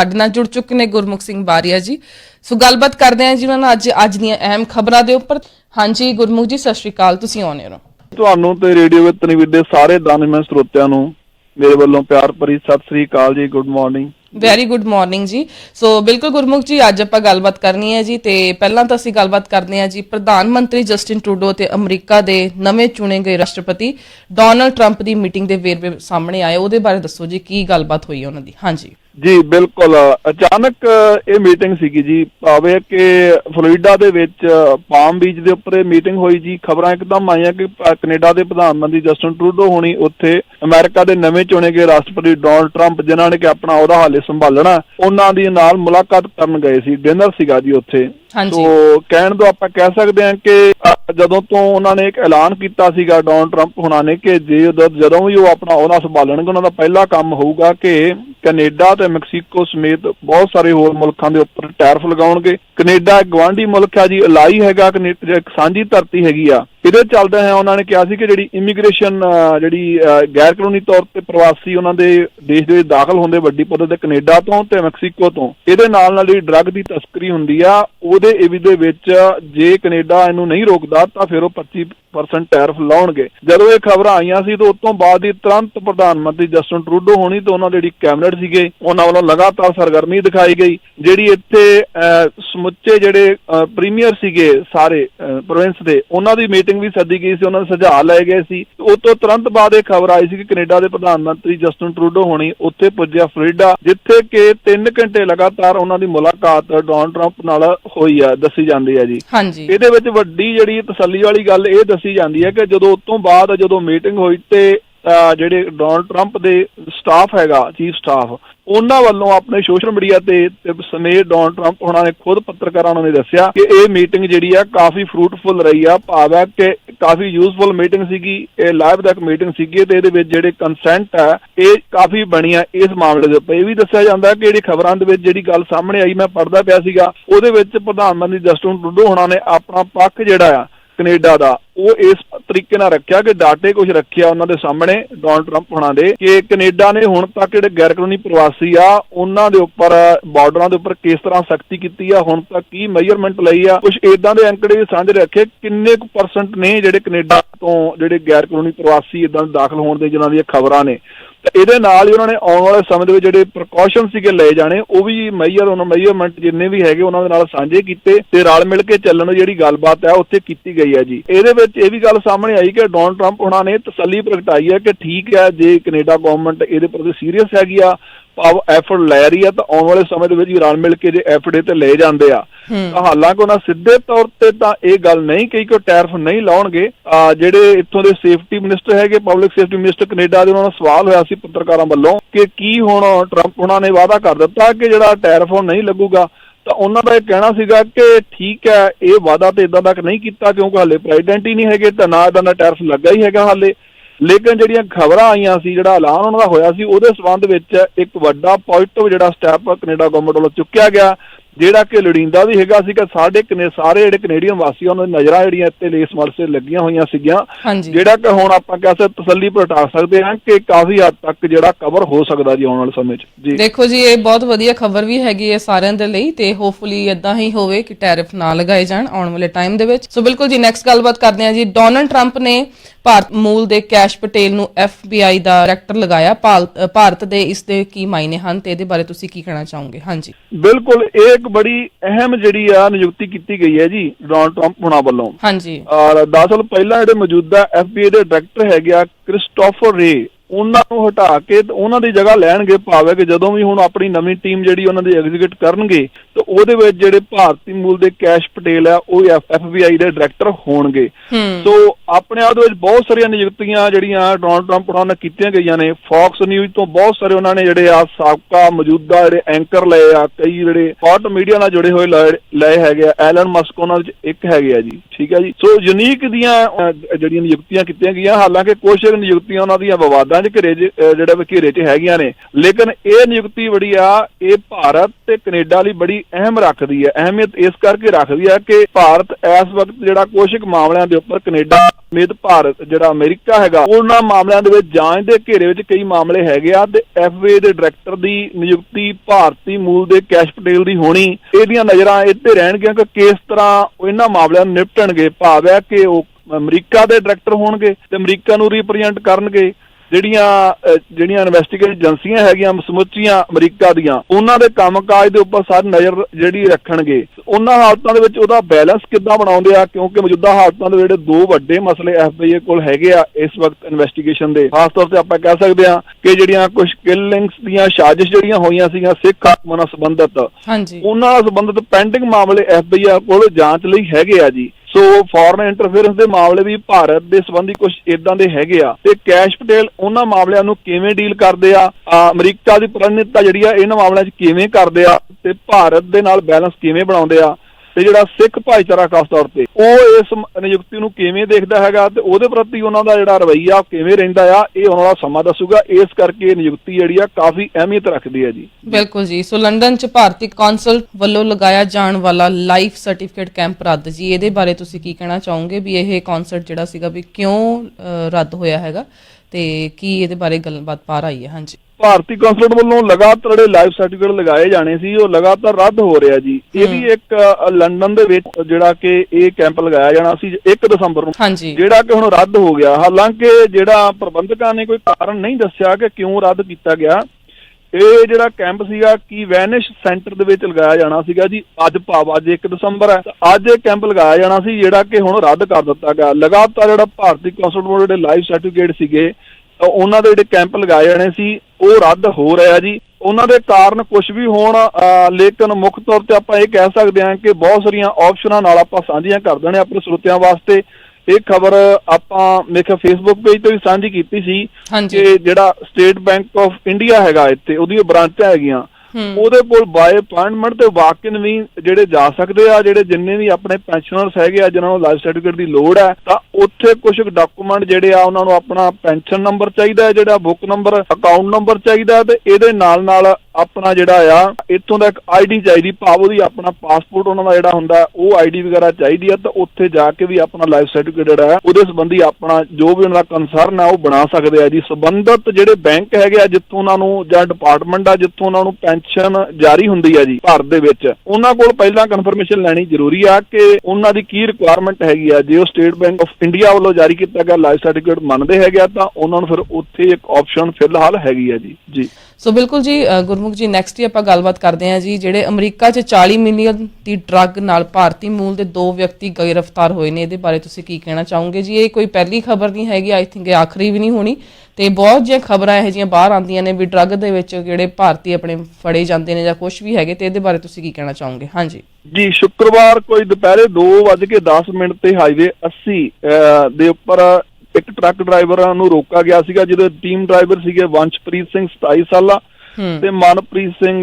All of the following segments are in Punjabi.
ਸਾਡੇ ਨਾਲ ਜੁੜ ਚੁੱਕੇ ਨੇ ਗੁਰਮੁਖ ਸਿੰਘ ਬਾਰੀਆ ਜੀ। ਸੋ ਗੱਲਬਾਤ ਕਰਦੇ ਹਾਂ ਜੀ ਉਹਨਾਂ ਨਾਲ ਅੱਜ ਅੱਜ ਦੀਆਂ ਅਹਿਮ ਖਬਰਾਂ ਦੇ ਉੱਪਰ। ਹਾਂਜੀ ਗੁਰਮੁਖ ਜੀ ਸਤਿ ਸ਼੍ਰੀ ਅਕਾਲ ਤੁਸੀਂ ਆਉਣੇ ਹੋ। ਤੁਹਾਨੂੰ ਤੇ ਰੇਡੀਓ ਵਿੱਚ ਤਨਵੀਰ ਦੇ ਸਾਰੇ ਦਾਨਿਮਨ ਸਰੋਤਿਆਂ ਨੂੰ। ਮੇਰੇ ਵੱਲੋਂ ਪਿਆਰ ਭਰੀ ਸਤਿ ਸ੍ਰੀ ਅਕਾਲ ਜੀ good morning. Very good morning ਜੀ। ਸੋ ਬਿਲਕੁਲ ਗੁਰਮੁਖ ਜੀ ਅੱਜ ਆਪਾਂ ਗੱਲਬਾਤ ਕਰਨੀ ਹੈ ਜੀ ਤੇ ਪਹਿਲਾਂ ਤਾਂ ਅਸੀਂ ਗੱਲਬਾਤ ਕਰਦੇ ਹਾਂ ਜੀ ਪ੍ਰਧਾਨ ਮੰਤਰੀ ਜਸਟਿਨ ਟਰੂਡੋ ਤੇ ਅਮਰੀਕਾ ਦੇ ਨਵੇਂ ਚੁਣੇ ਗਏ ਰਾਸ਼ਟਰਪਤੀ ਡੋਨਲਡ ਟਰੰਪ ਦੀ ਮੀਟਿੰਗ ਦੇ ਵੇਰਵੇ ਸਾਹਮਣੇ ਆਏ। ਉਹਦੇ ਬਾਰੇ ਦੱਸੋ ਜੀ ਕੀ ਗੱਲਬਾਤ ਹੋਈ ਉਹਨਾਂ ਦੀ? ਹਾਂਜੀ। ਜੀ ਬਿਲਕੁਲ। ਅਚਾਨਕ ਇਹ ਮੀਟਿੰਗ ਸੀਗੀ ਜੀ। ਭਾਵੇਂ ਕਿ ਫਲੋਰੀਡਾ ਦੇ ਵਿੱਚ ਪਾਮ ਬੀਚ ਦੇ ਉੱਪਰ ਇਹ ਮੀਟਿੰਗ ਹੋਈ ਜੀ। ਖਬਰਾਂ ਇੱਕਦਮ ਆਈਆਂ ਕਿ ਅ, ਕੈਨੇਡਾ ਦੇ ਪ੍ਰਧਾਨ ਮੰਤਰੀ ਜਸਟਨ ਟਰੂਡੋ ਹੋਣੀ ਉੱਥੇ ਅਮਰੀਕਾ ਦੇ ਨਵੇਂ ਚੁਣੇ ਗਏ ਰਾਸ਼ਟਰਪਤੀ ਡੋਨਲਡ ਟਰੰਪ ਜਿਨ੍ਹਾਂ ਨੇ ਕਿ ਆਪਣਾ ਉਹਦਾ ਹਾਲੇ ਸੰਭਾਲਣਾ ਉਹਨਾਂ ਦੀ ਨਾਲ ਮੁਲਾਕਾਤ ਕਰਨ ਗਏ ਸੀ। ਡਿਨਰ ਸੀਗਾ ਜੀ ਉੱਥੇ। ਹਾਂਜੀ। ਸੋ ਕਹਿਣ ਤੋਂ ਆਪਾਂ ਕਹਿ ਸਕਦੇ ਹਾਂ ਕਿ ਜਦੋਂ ਤੋਂ ਉਹਨਾਂ ਨੇ ਇੱਕ ਐਲਾਨ ਕੀਤਾ ਸੀਗਾ ਡੋਨਲਡ ਟਰੰਪ ਹੁਣਾਂ ਨੇ ਕਿ ਜੇ ਜਦੋਂ ਵੀ ਉਹ ਆਪਣਾ ਉਹਨਾਂ ਸੰਭਾਲਣਗੇ, ਉਹਨਾਂ ਦਾ ਪਹਿਲਾ ਕੰਮ ਹੋਊਗਾ ਕਿ ਕੈਨੇਡਾ ਤੇ ਮੈਕਸੀਕੋ ਸਮੇਤ ਬਹੁਤ ਸਾਰੇ ਹੋਰ ਮੁਲਕਾਂ ਦੇ ਉੱਪਰ ਟੈਰਫ ਲਗਾਉਣਗੇ। ਕੈਨੇਡਾ ਇੱਕ ਗਵਾਂਢੀ ਮੁਲਕ ਹੈ ਜੀ ਇਲਾਈ ਹੈਗਾ ਕੈਨੇਡਾ ਇੱਕ ਸਾਂਝੀ ਧਰਤੀ ਹੈਗੀ ਆ। ਇਹਦੇ ਚੱਲਦੇ ਹੈ ਉਹਨਾਂ ਨੇ ਕਿਹਾ ਸੀ ਕਿ ਜਿਹੜੀ ਇਮੀਗ੍ਰੇਸ਼ਨ ਜਿਹੜੀ ਅ, ਗੈਰ ਕਾਨੂੰਨੀ ਤੌਰ ਤੇ ਪ੍ਰਵਾਸੀ ਉਹਨਾਂ ਦੇ ਦੇਸ਼ ਦੇ ਦਾਖਲ ਹੁੰਦੇ ਵੱਡੀ ਪੱਧਰ ਤੇ ਕੈਨੇਡਾ ਤੋਂ ਤੇ ਮੈਕਸੀਕੋ ਤੋਂ। ਇਹਦੇ ਨਾਲ ਨਾਲ ਜਿਹੜੀ ਡਰੱਗ ਦੀ ਤਸਕਰੀ ਹੁੰਦੀ ਆ ਉਹਦੇ ਇਹ ਦੇ ਵਿੱਚ ਜੇ ਕੈਨੇਡਾ ਇਹਨੂੰ ਨਹੀਂ ਰੋਕਦਾ ਤਾਂ ਫਿਰ ਉਹ 25% ਟੈਰਿਫ ਲਾਉਣਗੇ। ਜਦੋਂ ਇਹ ਖਬਰਾਂ ਆਈਆਂ ਸੀ ਤਾਂ ਉਸ ਤੋਂ ਬਾਅਦ ਹੀ ਤੁਰੰਤ ਪ੍ਰਧਾਨ ਮੰਤਰੀ ਜਸਟਨ ਟਰੂਡੋ ਹੋਣੀ ਤੇ ਉਹਨਾਂ ਦੇ ਜਿਹੜੀ ਕੈਬਨਿਟ ਸੀਗੇ ਉਹਨਾਂ ਵੱਲੋਂ ਲਗਾਤਾਰ ਸਰਗਰਮੀ ਦਿਖਾਈ ਗਈ ਜਿਹੜੀ ਇੱਥੇ ਸਮੁੱਚੇ ਜਿਹੜੇ ਪ੍ਰੀਮੀਅਰ ਸੀਗੇ ਸਾਰੇ ਪ੍ਰੋਵਿੰਸ ਦੇ ਉਹਨਾਂ ਦੀ ਮੀਟਿੰਗ ਵੀ ਸੱਦੀ ਗਈ ਸੀ ਉਹਨਾਂ ਦੇ ਸੁਝਾਅ ਲਏ ਗਏ ਸੀ। ਉਸ ਤੋਂ ਤੁਰੰਤ ਬਾਅਦ ਇਹ ਖਬਰ ਆਈ ਸੀ ਕਿ ਕੈਨੇਡਾ ਦੇ ਪ੍ਰਧਾਨ ਮੰਤਰੀ ਜਸਟਨ ਟਰੂਡੋ ਹੋਣੀ ਉੱਥੇ ਪੁੱਜਿਆ ਫਲੋਰੀਡਾ ਜਿੱਥੇ ਕਿ 3 ਘੰਟੇ ਲਗਾਤਾਰ ਉਹਨਾਂ ਦੀ ਮੁਲਾਕਾਤ ਡੋਨਲਡ ਟਰੰਪ ਨਾਲ ਹੋਈ ਆ ਦੱਸੀ ਜਾਂਦੀ ਹੈ ਜੀ। ਇਹਦੇ ਵਿੱਚ ਵੱਡੀ ਜਿਹੜੀ ਤਸੱਲੀ ਵਾਲੀ ਗੱਲ ਇਹ ਦੱਸੀ ਜਾਂਦੀ ਹੈ ਕਿ ਜਦੋਂ ਉਸ ਤੋਂ ਬਾਅਦ ਜਦੋਂ ਮੀਟਿੰਗ ਹੋਈ ਤੇ ਜਿਹੜੇ ਡੋਨਲਡ ਟਰੰਪ ਦੇ ਸਟਾਫ ਹੈਗਾ ਚੀਫ ਸਟਾਫ ਉਹਨਾਂ ਵੱਲੋਂ ਆਪਣੇ ਸੋਸ਼ਲ ਮੀਡੀਆ ਤੇ ਸਮੇਤ ਡੋਨਲਡ ਟਰੰਪ ਉਹਨਾਂ ਨੇ ਖੁਦ ਪੱਤਰਕਾਰਾਂ ਨੂੰ ਦੱਸਿਆ ਕਿ ਇਹ ਮੀਟਿੰਗ ਜਿਹੜੀ ਆ ਕਾਫੀ ਫਰੂਟਫੁਲ ਰਹੀ ਆ, ਭਾਵ ਹੈ ਕਿ ਕਾਫੀ ਯੂਜ਼ਫੁਲ ਮੀਟਿੰਗ ਸੀਗੀ, ਇਹ ਲਾਈਵ ਤੱਕ ਮੀਟਿੰਗ ਸੀਗੀ ਤੇ ਇਹਦੇ ਵਿੱਚ ਜਿਹੜੇ ਕੰਸੈਂਟ ਆ, ਇਹ ਕਾਫੀ ਬਣੀਆਂ ਇਸ ਮਾਮਲੇ ਦੇ ਉੱਪਰ। ਇਹ ਵੀ ਦੱਸਿਆ ਜਾਂਦਾ ਕਿ ਜਿਹੜੀ ਖਬਰਾਂ ਦੇ ਵਿੱਚ ਜਿਹੜੀ ਗੱਲ ਸਾਹਮਣੇ ਆਈ, ਮੈਂ ਪੜਦਾ ਪਿਆ ਸੀਗਾ, ਉਹਦੇ ਵਿੱਚ ਪ੍ਰਧਾਨ ਮੰਤਰੀ ਜਸਟਿਨ ਟਰੂਡੋ ਹੋਣਾ ਨੇ ਆਪਣਾ ਪੱਖ ਜਿਹੜਾ ਆ, ਕੈਨੇਡਾ ਦਾ ਉਹ ਇਸ ਤਰੀਕੇ ਨਾਲ ਰੱਖਿਆ ਕਿ ਡਾਟੇ ਕੁਝ ਰੱਖਿਆ ਉਹਨਾਂ ਦੇ ਸਾਹਮਣੇ ਡੋਨਲਡ ਟਰੰਪ ਹੋਣਾ ਦੇ ਕਿ ਕੈਨੇਡਾ ਨੇ ਹੁਣ ਤੱਕ ਜਿਹੜੇ ਗੈਰ ਕਾਨੂੰਨੀ ਪ੍ਰਵਾਸੀ ਆ, ਉਹਨਾਂ ਦੇ ਉੱਪਰ, ਬਾਰਡਰਾਂ ਦੇ ਉੱਪਰ ਕਿਸ ਤਰ੍ਹਾਂ ਸਖਤੀ ਕੀਤੀ ਆ, ਹੁਣ ਤੱਕ ਕੀ ਮੈਜ਼ਰਮੈਂਟ ਲਈ ਆ ਕੁਝ ਇਦਾਂ ਦੇ ਅੰਕੜੇ ਵੀ ਸਾਂਝੇ ਰੱਖੇ ਕਿੰਨੇ ਕੁ ਪਰਸੈਂਟ ਨੇ ਜਿਹੜੇ ਕੈਨੇਡਾ ਤੋਂ ਜਿਹੜੇ ਗੈਰ ਕਾਨੂੰਨੀ ਪ੍ਰਵਾਸੀ ਇਦਾਂ ਦਾਖਲ ਹੋਣ ਦੇ ਜਿਨ੍ਹਾਂ ਦੀਆਂ ਖਬਰਾਂ ਨੇ। ਤੇ ਇਹਦੇ ਨਾਲ ਹੀ ਉਹਨਾਂ ਨੇ ਆਉਣ ਵਾਲੇ ਸਮੇਂ ਦੇ ਵਿੱਚ ਜਿਹੜੇ ਪ੍ਰੀਕਾਸ਼ਨ ਸੀਗੇ ਲਏ ਜਾਣੇ, ਉਹ ਵੀ ਮੈਜਰ ਉਹਨਾਂ ਮੈਜਰਮੈਂਟ ਜਿੰਨੇ ਵੀ ਹੈਗੇ ਉਹਨਾਂ ਦੇ ਨਾਲ ਸਾਂਝੇ ਕੀਤੇ ਤੇ ਰਲ ਮਿਲ ਕੇ ਚੱਲਣ ਦੀ ਜਿਹੜੀ ਗੱਲਬਾਤ ਹੈ ਉੱਥੇ ਕੀਤੀ ਗਈ ਹੈ ਜੀ। ਇਹਦੇ ਵਿੱਚ ਇਹ ਵੀ ਗੱਲ ਸਾਹਮਣੇ ਆਈ ਕਿ ਡੋਨਲਡ ਟਰੰਪ ਉਹਨਾਂ ਨੇ ਤਸੱਲੀ ਪ੍ਰਗਟਾਈ ਹੈ ਕਿ ਠੀਕ ਹੈ ਜੇ ਕੈਨੇਡਾ ਗਵਰਨਮੈਂਟ ਇਹਦੇ ਪ੍ਰਤੀ ਸੀਰੀਅਸ ਹੈਗੀ ਆ ਭਾਵ ਐਫਰਟ ਲੈ ਰਹੀ ਆ ਤਾਂ ਆਉਣ ਵਾਲੇ ਸਮੇਂ ਦੇ ਵਿੱਚ ਰਲ ਮਿਲ ਕੇ ਜੇ ਐਫਰਟ ਤੇ ਲਏ ਜਾਂਦੇ ਆ। ਤਾਂ ਹਾਲਾਂਕਿ ਉਹਨਾਂ ਸਿੱਧੇ ਤੌਰ ਤੇ ਤਾਂ ਇਹ ਗੱਲ ਨਹੀਂ ਕਹੀ ਕਿ ਉਹ ਟੈਰਿਫ ਨਹੀਂ ਲਾਉਣਗੇ। ਜਿਹੜੇ ਇੱਥੋਂ ਦੇ ਸੇਫਟੀ ਮਿਨਿਸਟਰ ਹੈਗੇ ਪਬਲਿਕ ਸੇਫਟੀ ਮਿਨਿਸਟਰ ਕੈਨੇਡਾ ਦੇ ਉਹਨਾਂ ਦਾ ਸਵਾਲ ਹੋਇਆ ਸੀ ਪੱਤਰਕਾਰਾਂ ਵੱਲੋਂ ਕਿ ਕੀ ਹੁਣ ਟਰੰਪ ਉਹਨਾਂ ਨੇ ਵਾਅਦਾ ਕਰ ਦਿੱਤਾ ਕਿ ਜਿਹੜਾ ਟੈਰਿਫ ਉਹ ਨਹੀਂ ਲੱਗੂਗਾ। ਤਾਂ ਉਹਨਾਂ ਦਾ ਇਹ ਕਹਿਣਾ ਸੀਗਾ ਕਿ ਠੀਕ ਹੈ, ਇਹ ਵਾਅਦਾ ਤੇ ਇਦਾਂ ਤੱਕ ਨਹੀਂ ਕੀਤਾ ਕਿਉਂਕਿ ਹਾਲੇ ਪ੍ਰੈਜ਼ੀਡੈਂਟ ਹੀ ਨਹੀਂ ਹੈਗੇ, ਤਾਂ ਨਾ ਇਦਾਂ ਦਾ ਟੈਰਿਫ ਲੱਗਾ ਹੀ ਹੈਗਾ ਹਾਲੇ। ਲੇਕਿਨ ਜਿਹੜੀਆਂ ਖਬਰਾਂ ਆਈਆਂ ਸੀ, ਜਿਹੜਾ ਐਲਾਨ ਉਹਨਾਂ ਦਾ ਹੋਇਆ ਸੀ, ਉਹਦੇ ਸਬੰਧ ਵਿੱਚ ਇੱਕ ਵੱਡਾ ਪੋਜ਼ਿਟਿਵ ਜਿਹੜਾ ਸਟੈਪ ਕੈਨੇਡਾ ਗਵਰਨਮੈਂਟ ਵੱਲੋਂ ਚੁੱਕਿਆ ਗਿਆ। ਜਿਹੜਾ ਕਿ ਲੋੜੀਂਦਾ ਵੀ ਹੈਗਾ ਸੀ ਕਿ ਸਾਡੇ ਕਨੇ ਸਾਰੇ ਜਿਹੜੇ ਕੈਨੇਡੀਅਨ ਵਾਸੀ ਆ, ਉਹਨਾਂ ਦੀ ਨਜ਼ਰਾਂ ਜਿਹੜੀਆਂ ਇੱਥੇ ਲੇਸ ਮਰਸੇ ਲੱਗੀਆਂ ਹੋਈਆਂ ਸੀਗੀਆਂ। ਜਿਹੜਾ ਕਿ ਹੁਣ ਆਪਾਂ ਕਹਿ ਸਕਦੇ ਤਸੱਲੀ ਪ੍ਰਗਟਾ ਸਕਦੇ ਹਾਂ ਕਿ ਕਾਫੀ ਹੱਦ ਤੱਕ ਜਿਹੜਾ ਕਵਰ ਹੋ ਸਕਦਾ ਜੀ ਆਉਣ ਵਾਲੇ ਸਮੇਂ 'ਚ। ਜੀ। ਦੇਖੋ ਜੀ ਇਹ ਬਹੁਤ ਵਧੀਆ ਖਬਰ ਵੀ ਹੈਗੀ ਹੈ ਸਾਰਿਆਂ ਦੇ ਲਈ ਤੇ ਹੋਪਫੁਲੀ ਇਦਾਂ ਹੀ ਹੋਵੇ ਕਿ ਟੈਰਿਫ ਨਾ ਲਗਾਏ ਜਾਣ ਆਉਣ ਵਾਲੇ ਟਾਈਮ ਦੇ ਵਿੱਚ। ਸੋ ਬਿਲਕੁਲ ਜੀ ਨੈਕਸਟ ਗੱਲਬਾਤ ਕਰਦੇ ਹਾਂ ਜੀ। ਡੋਨਲਡ ਟਰੰਪ ਨੇ ਭਾਰਤ ਮੂਲ ਦੇ ਕੈਸ਼ ਪਟੇਲ ਨੂੰ FBI ਦਾ ਡਾਇਰੈਕਟਰ ਲਗਾਇਆ। ਭਾਰਤ ਦੇ ਇਸ ਦੇ ਕੀ ਮਾਇਨੇ ਹਨ ਤੇ ਇਹਦੇ ਬਾਰੇ ਤੁਸੀਂ ਕੀ ਕਹਿਣਾ ਚਾਹੋਗੇ? ਹਾਂਜੀ। ਬਿਲਕੁਲ ਇਹ ਇੱਕ ਬੜੀ ਅਹਿਮ ਜਿਹੜੀ ਆ ਨਿਯੁਕਤੀ ਕੀਤੀ ਗਈ ਹੈ ਜੀ ਡੋਨਲਡ ਟਰੰਪ ਹੁਣਾਂ ਵੱਲੋਂ। ਹਾਂਜੀ। ਔਰ 10 ਸਾਲ ਪਹਿਲਾਂ ਜਿਹੜੇ ਮੌਜੂਦਾ FBI ਦੇ ਡਾਇਰੈਕਟਰ ਹੈਗੇ ਆ ਕ੍ਰਿਸਟੋਫਰ ਰੇ ਉਹਨਾਂ ਨੂੰ ਹਟਾ ਕੇ ਉਹਨਾਂ ਦੀ ਜਗ੍ਹਾ ਲੈਣਗੇ ਭਾਵੇਂ ਕਿ ਜਦੋਂ ਵੀ ਹੁਣ ਆਪਣੀ ਨਵੀਂ ਟੀਮ ਜਿਹੜੀ ਉਹਨਾਂ ਦੀ ਐਗਜ਼ੀਕਿਊਟ ਕਰਨਗੇ ਤੇ ਉਹਦੇ ਵਿੱਚ ਜਿਹੜੇ ਭਾਰਤੀ ਮੂਲ ਦੇ ਕੈਸ਼ ਪਟੇਲ ਆ ਉਹ FBI ਦੇ ਡਾਇਰੈਕਟਰ ਹੋਣਗੇ। ਸੋ ਆਪਣੇ ਆਪ ਦੇ ਵਿੱਚ ਬਹੁਤ ਸਾਰੀਆਂ ਨਿਯੁਕਤੀਆਂ ਜਿਹੜੀਆਂ ਡੋਨਲਡ ਟਰੰਪ ਉਹਨਾਂ ਨੇ ਕੀਤੀਆਂ ਗਈਆਂ ਨੇ। ਫੌਕਸ ਨਿਊਜ਼ ਤੋਂ ਬਹੁਤ ਸਾਰੇ ਉਹਨਾਂ ਨੇ ਜਿਹੜੇ ਆ ਸਾਬਕਾ ਮੌਜੂਦਾ ਜਿਹੜੇ ਐਂਕਰ ਲਏ ਆ ਕਈ ਜਿਹੜੇ ਹੌਟ ਮੀਡੀਆ ਨਾਲ ਜੁੜੇ ਹੋਏ ਲਏ- ਹੈਗੇ ਆ। ਐਲਨ ਮਸਕ ਉਹਨਾਂ ਵਿੱਚ ਇੱਕ ਹੈਗੇ ਆ ਜੀ ਠੀਕ ਹੈ ਜੀ? ਸੋ ਯੂਨੀਕ ਦੀਆਂ ਜਿਹੜੀਆਂ ਨਿਯੁਕਤੀਆਂ ਕੀਤੀਆਂ ਗਈਆਂ ਹਾਲਾਂਕਿ ਕੁਝ ਨਿਯੁਕਤੀਆਂ ਉਹਨਾਂ ਦੀਆਂ ਵਿਵਾਦਾਂ 'ਚ ਘਿਰੇ ਜਿਹੜਾ ਵਾ ਘੇਰੇ 'ਚ ਹੈਗੀਆਂ ਨੇ। ਲੇਕਿਨ ਇਹ ਨਿਯੁਕਤੀ ਬੜੀ ਆ ਇਹ ਭਾਰਤ ਤੇ ਕੈਨੇਡਾ ਲਈ ਬੜੀ ਅਹਿਮ ਰੱਖਦੀ ਹੈ, ਅਹਿਮੀਅਤ ਇਸ ਕਰਕੇ ਰੱਖਦੀ ਹੈ ਕਿ ਭਾਰਤ ਇਸ ਵਕਤ ਜਿਹੜਾ ਕੋਸ਼ਿਕ ਮਾਮਲਿਆਂ ਦੇ ਉੱਪਰ ਕੈਨੇਡਾ ਸਮੇਤ ਭਾਰਤ, ਜਿਹੜਾ ਅਮਰੀਕਾ ਹੈਗਾ, ਉਹਨਾਂ ਮਾਮਲਿਆਂ ਦੇ ਵਿੱਚ ਜਾਂਚ ਦੇ ਘੇਰੇ ਵਿੱਚ ਕਈ ਮਾਮਲੇ ਹੈਗੇ ਆ ਤੇ ਐਫਏ ਦੇ ਡਾਇਰੈਕਟਰ ਦੀ ਨਿਯੁਕਤੀ ਭਾਰਤੀ ਮੂਲ ਦੇ ਕੈਸ਼ ਪਟੇਲ ਦੀ ਹੋਣੀ। ਇਹਦੀਆਂ ਨਜ਼ਰਾਂ ਇੱਥੇ ਰਹਿਣਗੀਆਂ ਕਿ ਕਿਸ ਤਰ੍ਹਾਂ ਇਹਨਾਂ ਮਾਮਲਿਆਂ ਨੂੰ ਨਿਪਟਣਗੇ। ਭਾਵ ਹੈ ਕਿ ਉਹ ਅਮਰੀਕਾ ਦੇ ਡਾਇਰੈਕਟਰ ਹੋਣਗੇ ਤੇ ਅਮਰੀਕਾ ਨੂੰ ਰਿਪਰੈਜ਼ੈਂਟ ਕਰਨਗੇ। ਜਿਹੜੀਆਂ ਜਿਹੜੀਆਂ ਇਨਵੈਸਟੀਗੇਟ ਏਜੰਸੀਆਂ ਹੈਗੀਆਂ ਸਮੁੱਚੀਆਂ ਅਮਰੀਕਾ ਦੀਆਂ ਉਹਨਾਂ ਦੇ ਕੰਮਕਾਜ ਦੇ ਉੱਪਰ ਸਾਰੀ ਨਜ਼ਰ ਜਿਹੜੀ ਰੱਖਣਗੇ। ਉਹਨਾਂ ਹਾਲਤਾਂ ਦੇ ਵਿੱਚ ਉਹਦਾ ਬੈਲੈਂਸ ਕਿੱਦਾਂ ਬਣਾਉਂਦੇ ਆ? ਕਿਉਂਕਿ ਮੌਜੂਦਾ ਹਾਲਤਾਂ ਦੇ ਜਿਹੜੇ ਦੋ ਵੱਡੇ ਮਸਲੇ ਐਫਬੀਆਈ ਕੋਲ ਹੈਗੇ ਆ ਇਸ ਵਕਤ ਇਨਵੈਸਟੀਗੇਸ਼ਨ ਦੇ। ਖਾਸ ਤੌਰ ਤੇ ਆਪਾਂ ਕਹਿ ਸਕਦੇ ਆ ਕਿ ਜਿਹੜੀਆਂ ਕੁਝ ਕਿਲਿੰਗਸ ਦੀਆਂ ਸਾਜ਼ਿਸ਼ ਜਿਹੜੀਆਂ ਹੋਈਆਂ ਸੀਗੀਆਂ ਸਿੱਖ ਆਗੂਆਂ ਨਾਲ ਸੰਬੰਧਿਤ ਹਾਂਜੀ। ਉਹਨਾਂ ਨਾਲ ਸੰਬੰਧਿਤ ਪੈਂਡਿੰਗ ਮਾਮਲੇ ਐਫਬੀਆਈ ਕੋਲ ਜਾਂਚ ਲਈ ਹੈਗੇ ਆ ਜੀ। ਸੋ ਫੋਰਨ ਇੰਟਰਫੇਰੈਂਸ ਦੇ ਮਾਮਲੇ ਵੀ ਭਾਰਤ ਦੇ ਸੰਬੰਧੀ ਕੁਝ ਇਦਾਂ ਦੇ ਹੈਗੇ ਆ। ਤੇ ਕੈਸ਼ ਪਟੇਲ ਉਹਨਾਂ ਮਾਮਲਿਆਂ ਨੂੰ ਕਿਵੇਂ ਡੀਲ ਕਰਦੇ ਆ? ਅਮਰੀਕਾ ਦੀ ਪ੍ਰਤੀਨਿਧਤਾ ਜਿਹੜੀ ਆ, ਇਹਨਾਂ ਮਾਮਲਿਆਂ 'ਚ ਕਿਵੇਂ ਕਰਦੇ ਆ? ਤੇ ਭਾਰਤ ਦੇ ਨਾਲ ਬੈਲੈਂਸ ਕਿਵੇਂ ਬਣਾਉਂਦੇ ਆ? ਤੇ ਜਿਹੜਾ ਸਿੱਖ ਭਾਈਚਾਰਾ ਖਾਸ ਤੌਰ ਤੇ, ਉਹ ਇਸ ਨਿਯੁਕਤੀ ਨੂੰ ਕਿਵੇਂ ਦੇਖਦਾ ਹੈਗਾ ਤੇ ਉਹਦੇ ਪ੍ਰਤੀ ਉਹਨਾਂ ਦਾ ਜਿਹੜਾ ਰਵੱਈਆ ਕਿਵੇਂ ਰਹਿੰਦਾ ਆ, ਇਹ ਆਉਣ ਵਾਲਾ ਸਮਾਂ ਦੱਸੂਗਾ। ਇਸ ਕਰਕੇ ਨਿਯੁਕਤੀ ਜਿਹੜੀ ਆ, ਕਾਫੀ ਅਹਿਮੀਅਤ ਰੱਖਦੀ ਹੈ ਜੀ। ਬਿਲਕੁਲ ਜੀ। ਸੋ ਲੰਡਨ ਚ ਭਾਰਤੀ ਕੌਂਸਲ ਵੱਲੋਂ ਲਗਾਇਆ ਜਾਣ ਵਾਲਾ ਲਾਈਫ ਸਰਟੀਫਿਕੇਟ ਕੈਂਪ ਰੱਦ ਜੀ। ਇਹਦੇ ਬਾਰੇ ਤੁਸੀਂ ਕੀ ਕਹਿਣਾ ਚਾਹੋਗੇ ਵੀ ਇਹ ਕਨਸਰਟ ਜਿਹੜਾ ਸੀਗਾ ਵੀ ਕਿਉਂ ਰੱਦ ਹੋਇਆ ਹੈਗਾ? ਤੇ ਕੀ ਇਹਦੇ ਬਾਰੇ ਗੱਲਬਾਤ ਪਾਰ ਆਈ ਹੈ ਹਾਂਜੀ। ਭਾਰਤੀ ਕੌਂਸਲੇਟ ਵੱਲੋਂ ਲਗਾਤਾਰ ਜਿਹੜੇ ਲਾਈਵ ਸਰਟੀਫਿਕੇਟ ਲਗਾਏ ਜਾਣੇ ਸੀ ਉਹ ਲਗਾਤਾਰ ਰੱਦ ਹੋ ਰਿਹਾ ਜੀ। ਇਹ ਵੀ ਇੱਕ ਲੰਡਨ ਦੇ ਵਿੱਚ ਜਿਹੜਾ ਕਿ ਇਹ ਕੈਂਪ ਲਗਾਇਆ ਜਾਣਾ ਸੀ 1 ਦਸੰਬਰ ਨੂੰ। ਹਾਂਜੀ। ਜਿਹੜਾ ਕਿ ਹੁਣ ਰੱਦ ਹੋ ਗਿਆ। ਹਾਲਾਂਕਿ ਜਿਹੜਾ ਪ੍ਰਬੰਧਕਾਂ ਨੇ ਕੋਈ ਕਾਰਨ ਨਹੀਂ ਦੱਸਿਆ ਕਿ ਕਿਉਂ ਰੱਦ ਕੀਤਾ ਗਿਆ ਇਹ ਜਿਹੜਾ ਕੈਂਪ ਸੀਗਾ, ਕੀ ਵੈਨਿਸ਼ ਸੈਂਟਰ ਦੇ ਵਿੱਚ ਲਗਾਇਆ ਜਾਣਾ ਸੀਗਾ ਜੀ? ਅੱਜ ਭਾਵ, ਅੱਜ 1 ਦਸੰਬਰ ਹੈ। ਅੱਜ ਇਹ ਕੈਂਪ ਲਗਾਇਆ ਜਾਣਾ ਸੀ, ਜਿਹੜਾ ਕਿ ਹੁਣ ਰੱਦ ਕਰ ਦਿੱਤਾ ਗਿਆ। ਲਗਾਤਾਰ ਜਿਹੜਾ ਭਾਰਤੀ ਕੌਂਸਲ ਵੱਲੋਂ ਜਿਹੜੇ ਲਾਈਵ ਸਰਟੀਫਿਕੇਟ ਸੀਗੇ ਉਹਨਾਂ ਦੇ ਜਿਹੜੇ ਕੈਂਪ ਲਗਾਏ ਜਾਣੇ ਸੀ, ਉਹ ਰੱਦ ਹੋ ਰਿਹਾ ਜੀ। ਉਹਨਾਂ ਦੇ ਕਾਰਨ ਕੁਝ ਵੀ ਹੋਣ ਲੇਕਿਨ ਮੁੱਖ ਤੌਰ ਤੇ ਆਪਾਂ ਇਹ ਕਹਿ ਸਕਦੇ ਹਾਂ ਕਿ ਬਹੁਤ ਸਾਰੀਆਂ ਆਪਸ਼ਨਾਂ ਨਾਲ ਆਪਾਂ ਸਾਂਝੀਆਂ ਕਰ ਦੇਣੇ ਆਪਣੇ ਸਰੋਤਿਆਂ ਵਾਸਤੇ। ਇਹ ਖਬਰ ਆਪਾਂ ਮੇਖਾ ਫੇਸਬੁੱਕ ਪੇਜ ਤੇ ਵੀ ਸਾਂਝੀ ਕੀਤੀ ਸੀ ਕਿ ਜਿਹੜਾ ਸਟੇਟ ਬੈਂਕ ਆਫ ਇੰਡੀਆ ਹੈਗਾ ਇੱਥੇ ਉਹਦੀਆਂ ਬ੍ਰਾਂਚਾਂ ਹੈਗੀਆਂ। ਉਹਦੇ ਕੋਲ ਬਾਏ ਅਪਾਇੰਟਮੈਂਟ ਤੇ ਵਾਕਿਨ ਵੀ ਜਿਹੜੇ ਜਾ ਸਕਦੇ ਆ ਜਿਹੜੇ ਜਿੰਨੇ ਵੀ ਆਪਣੇ ਪੈਨਸ਼ਨਰਸ ਹੈਗੇ ਆ ਜਿਨ੍ਹਾਂ ਨੂੰ ਲਾਈਫ ਸਰਟੀਫਿਕੇਟ ਦੀ ਲੋੜ ਹੈ ਤਾਂ ਉੱਥੇ ਕੁਝ ਡਾਕੂਮੈਂਟ ਜਿਹੜੇ ਆ ਉਹਨਾਂ ਨੂੰ ਆਪਣਾ ਪੈਨਸ਼ਨ ਨੰਬਰ ਚਾਹੀਦਾ ਹੈ ਜਿਹੜਾ ਬੁੱਕ ਨੰਬਰ ਅਕਾਊਂਟ ਨੰਬਰ ਚਾਹੀਦਾ ਤੇ ਇਹਦੇ ਨਾਲ ਨਾਲ ਆਪਣਾ ਜਿਹੜਾ ਆ, ਇੱਥੋਂ ਦਾ ਇੱਕ ਆਈਡੀ ਚਾਹੀਦੀ, ਭਾਵ ਉਹਦੀ ਆਪਣਾ ਪਾਸਪੋਰਟ ਉਹਨਾਂ ਦਾ ਜਿਹੜਾ ਹੁੰਦਾ, ਉਹ ਆਈਡੀ ਵਗੈਰਾ ਚਾਹੀਦੀ ਆ, ਤਾਂ ਉੱਥੇ ਜਾ ਕੇ ਵੀ ਆਪਣਾ ਲਾਈਫ ਸਰਟੀਫਿਕੇਟ ਹੈ, ਉਹਦੇ ਸੰਬੰਧੀ ਆਪਣਾ ਜੋ ਵੀ ਉਹਨਾਂ ਦਾ ਕੰਸਰਨ ਹੈ ਉਹ ਬਣਾ ਸਕਦੇ ਆ ਜੀ। ਸੰਬੰਧਤ ਜਿਹੜੇ ਬੈਂਕ ਹੈਗੇ ਆ, ਜਿੱਥੋਂ ਉਹਨਾਂ ਨੂੰ ਜਾਂ ਡਿਪਾਰਟਮੈਂਟ ਆ, ਜਿੱਥੋਂ ਉਹਨਾਂ ਨੂੰ ਪੈਨਸ਼ਨ ਜਾਰੀ ਹੁੰਦੀ ਆ ਜੀ ਭਾਰਤ ਦੇ ਵਿੱਚ, ਉਹਨਾਂ ਕੋਲ ਪਹਿਲਾਂ ਕਨਫਰਮੇਸ਼ਨ ਲੈਣੀ ਜ਼ਰੂਰੀ ਆ ਕਿ ਉਹਨਾਂ ਦੀ ਕੀ ਰਿਕੁਆਇਰਮੈਂਟ ਹੈਗੀ ਆ। ਜੇ ਉਹ ਸਟੇਟ ਬੈਂਕ ਆਫ ਇੰਡੀਆ ਵੱਲੋਂ ਜਾਰੀ ਕੀਤਾ ਗਿਆ ਲਾਈਫ ਸਰਟੀਫਿਕੇਟ ਮੰਨਦੇ ਹੈਗੇ ਆ, ਤਾਂ ਉਹਨਾਂ ਨੂੰ ਫਿਰ ਉੱਥੇ ਇੱਕ ਆਪਸ਼ਨ ਫਿਲਹਾਲ ਹੈਗੀ ਆ ਜੀ। ਜੀ। ਸੋ ਬਿਲਕੁਲ ਜੀ ਗੁਰਮੁਖ ਜੀ ਨੈਕਸਟ ਹੀ ਆਪਾਂ ਗੱਲਬਾਤ ਕਰਦੇ ਹਾਂ ਜੀ, ਜਿਹੜੇ ਅਮਰੀਕਾ 'ਚ 40 ਮਿਲੀਅਨ ਦੀ ਡਰੱਗ ਨਾਲ ਭਾਰਤੀ ਮੂਲ ਦੇ ਦੋ ਵਿਅਕਤੀ ਗ੍ਰਿਫਤਾਰ ਹੋਏ ਨੇ, ਇਹਦੇ ਬਾਰੇ ਤੁਸੀਂ ਕੀ ਕਹਿਣਾ ਚਾਹੋਗੇ ਜੀ? ਇਹ ਕੋਈ ਪਹਿਲੀ ਖਬਰ ਨਹੀਂ ਹੈਗੀ ਆਈ ਥਿੰਕ ਇਹ ਆਖਰੀ ਵੀ ਨਹੀਂ ਹੋਣੀ। ਤੇ ਬਹੁਤ ਜਿਹੀਆਂ ਖਬਰਾਂ ਇਹੋ ਜਿਹੀਆਂ ਬਾਹਰ ਆਉਂਦੀਆਂ ਨੇ ਵੀ ਡਰੱਗ ਦੇ ਵਿੱਚ ਜਿਹੜੇ ਭਾਰਤੀ ਆਪਣੇ ਫੜੇ ਜਾਂਦੇ ਨੇ ਜਾਂ ਕੁਝ ਵੀ ਹੈਗੇ ਤੇ ਇਹਦੇ ਬਾਰੇ ਤੁਸੀਂ ਕੀ ਕਹਿਣਾ ਚਾਹੋਗੇ? ਹਾਂਜੀ। ਜੀ, ਸ਼ੁੱਕਰਵਾਰ ਕੋਈ ਦੁਪਹਿਰੇ 2:10 ਮਿੰਟ ਤੇ ਹਾਈਵੇ 80 ਦੇ ਉੱਪਰ ਇੱਕ ਟਰੱਕ ਡਰਾਈਵਰ ਨੂੰ ਰੋਕਾ ਗਿਆ ਸੀਗਾ ਜਿਹਦੇ ਟੀਮ ਡਰਾਈਵਰ ਸੀਗੇ ਵੰਸ਼ਪ੍ਰੀਤ ਸਿੰਘ 27 ਸਾਲਾ ਤੇ ਮਨਪ੍ਰੀਤ ਸਿੰਘ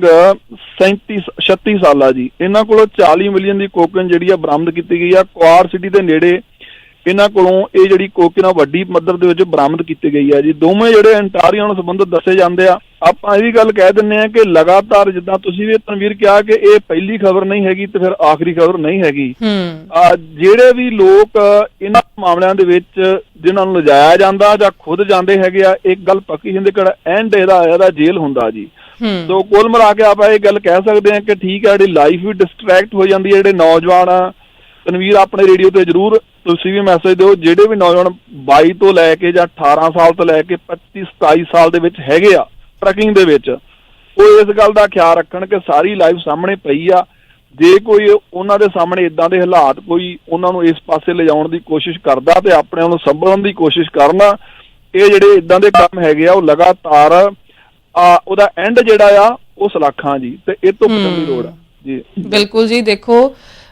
37 36 ਸਾਲਾ ਜੀ। ਇਹਨਾਂ ਕੋਲੋਂ 40 ਮਿਲੀਅਨ ਦੀ ਕੋਕਨ ਜਿਹੜੀ ਆ ਬਰਾਮਦ ਕੀਤੀ ਗਈ ਆ। ਕੁਆਰ ਸਿਟੀ ਦੇ ਨੇੜੇ ਇਹਨਾਂ ਕੋਲੋਂ ਇਹ ਜਿਹੜੀ ਕੋਕੇਨ ਆ ਵੱਡੀ ਪੱਧਰ ਦੇ ਵਿੱਚ ਬਰਾਮਦ ਕੀਤੀ ਗਈ ਆ ਜੀ। ਦੋਵੇਂ ਜਿਹੜੇ ਅੰਟਾਰੀਓ ਨਾਲ ਸੰਬੰਧਿਤ ਦੱਸੇ ਜਾਂਦੇ ਆ। ਆਪਾਂ ਇਹ ਵੀ ਗੱਲ ਕਹਿ ਦਿੰਨੇ ਆ ਕਿ ਲਗਾਤਾਰ ਜਿੱਦਾਂ ਤੁਸੀਂ ਵੀ ਤਨਵੀਰ ਕਿਹਾ ਕਿ ਇਹ ਪਹਿਲੀ ਖਬਰ ਨਹੀਂ ਹੈਗੀ ਤੇ ਫਿਰ ਆਖਰੀ ਖਬਰ ਨਹੀਂ ਹੈਗੀ। ਹੂੰ। ਆ ਜਿਹੜੇ ਵੀ ਲੋਕ ਇਹਨਾਂ ਮਾਮਲਿਆਂ ਦੇ ਵਿੱਚ ਜਿਨ੍ਹਾਂ ਨੂੰ ਲਿਜਾਇਆ ਜਾਂਦਾ ਜਾਂ ਖੁਦ ਜਾਂਦੇ ਹੈਗੇ ਆ ਇੱਕ ਗੱਲ ਪੱਕੀ ਹੁੰਦੀ ਕਿ ਐਂਡ ਇਹਦਾ ਇਹਦਾ ਜੇਲ੍ਹ ਹੁੰਦਾ ਜੀ। ਹੂੰ। ਸੋ ਕੁੱਲ ਮਿਲਾ ਕੇ ਆਪਾਂ ਇਹ ਗੱਲ ਕਹਿ ਸਕਦੇ ਹਾਂ ਕਿ ਠੀਕ ਹੈ ਜਿਹੜੀ ਲਾਈਫ ਵੀ ਡਿਸਟਰੈਕਟ ਹੋ ਜਾਂਦੀ ਹੈ ਜਿਹੜੇ ਨੌਜਵਾਨ ਆ ਤਨਵੀਰ ਆਪਣੇ ਰੇਡੀਓ ਤੇ ਜਰੂਰ ਤੁਸੀਂ ਵੀ ਮੈਸੇਜ ਦਿਓ। ਜਿਹੜੇ ਵੀ ਨੌਜਵਾਨ 22 ਤੋਂ ਲੈ ਕੇ ਜਾਂ 18 ਸਾਲ ਤੋਂ ਲੈ ਕੇ 25 27 ਸਾਲ ਦੇ ਵਿੱਚ ਹੈਗੇ ਆ ਟਰੱਕਿੰਗ ਦੇ ਵਿੱਚ ਉਹ ਇਸ ਗੱਲ ਦਾ ਖਿਆਲ ਰੱਖਣ ਕਿ ਸਾਰੀ ਲਾਈਫ ਸਾਹਮਣੇ ਪਈ ਆ। ਜੇ ਕੋਈ ਉਹਨਾਂ ਦੇ ਸਾਹਮਣੇ ਇਦਾਂ ਦੇ ਹਾਲਾਤ ਕੋਈ ਉਹਨਾਂ ਨੂੰ ਇਸ ਪਾਸੇ ਲਿਜਾਉਣ ਦੀ ਕੋਸ਼ਿਸ਼ ਕਰਦਾ ਤੇ ਆਪਣੇ ਆਪ ਨੂੰ ਸੰਭਲਣ ਦੀ ਕੋਸ਼ਿਸ਼ ਕਰਨਾ ਇਹ ਜਿਹੜੇ ਇਦਾਂ ਦੇ ਕੰਮ ਹੈਗੇ ਆ ਉਹ ਲਗਾਤਾਰ ਆ ਉਹਦਾ ਐਂਡ ਜਿਹੜਾ ਆ ਉਹ ਸਲਾਖਾਂ ਜੀ ਤੇ ਇਹ ਤੋਂ ਦੀ ਲੋੜ ਆ। ਜੀ। ਬਿਲਕੁਲ ਜੀ ਦੇਖੋ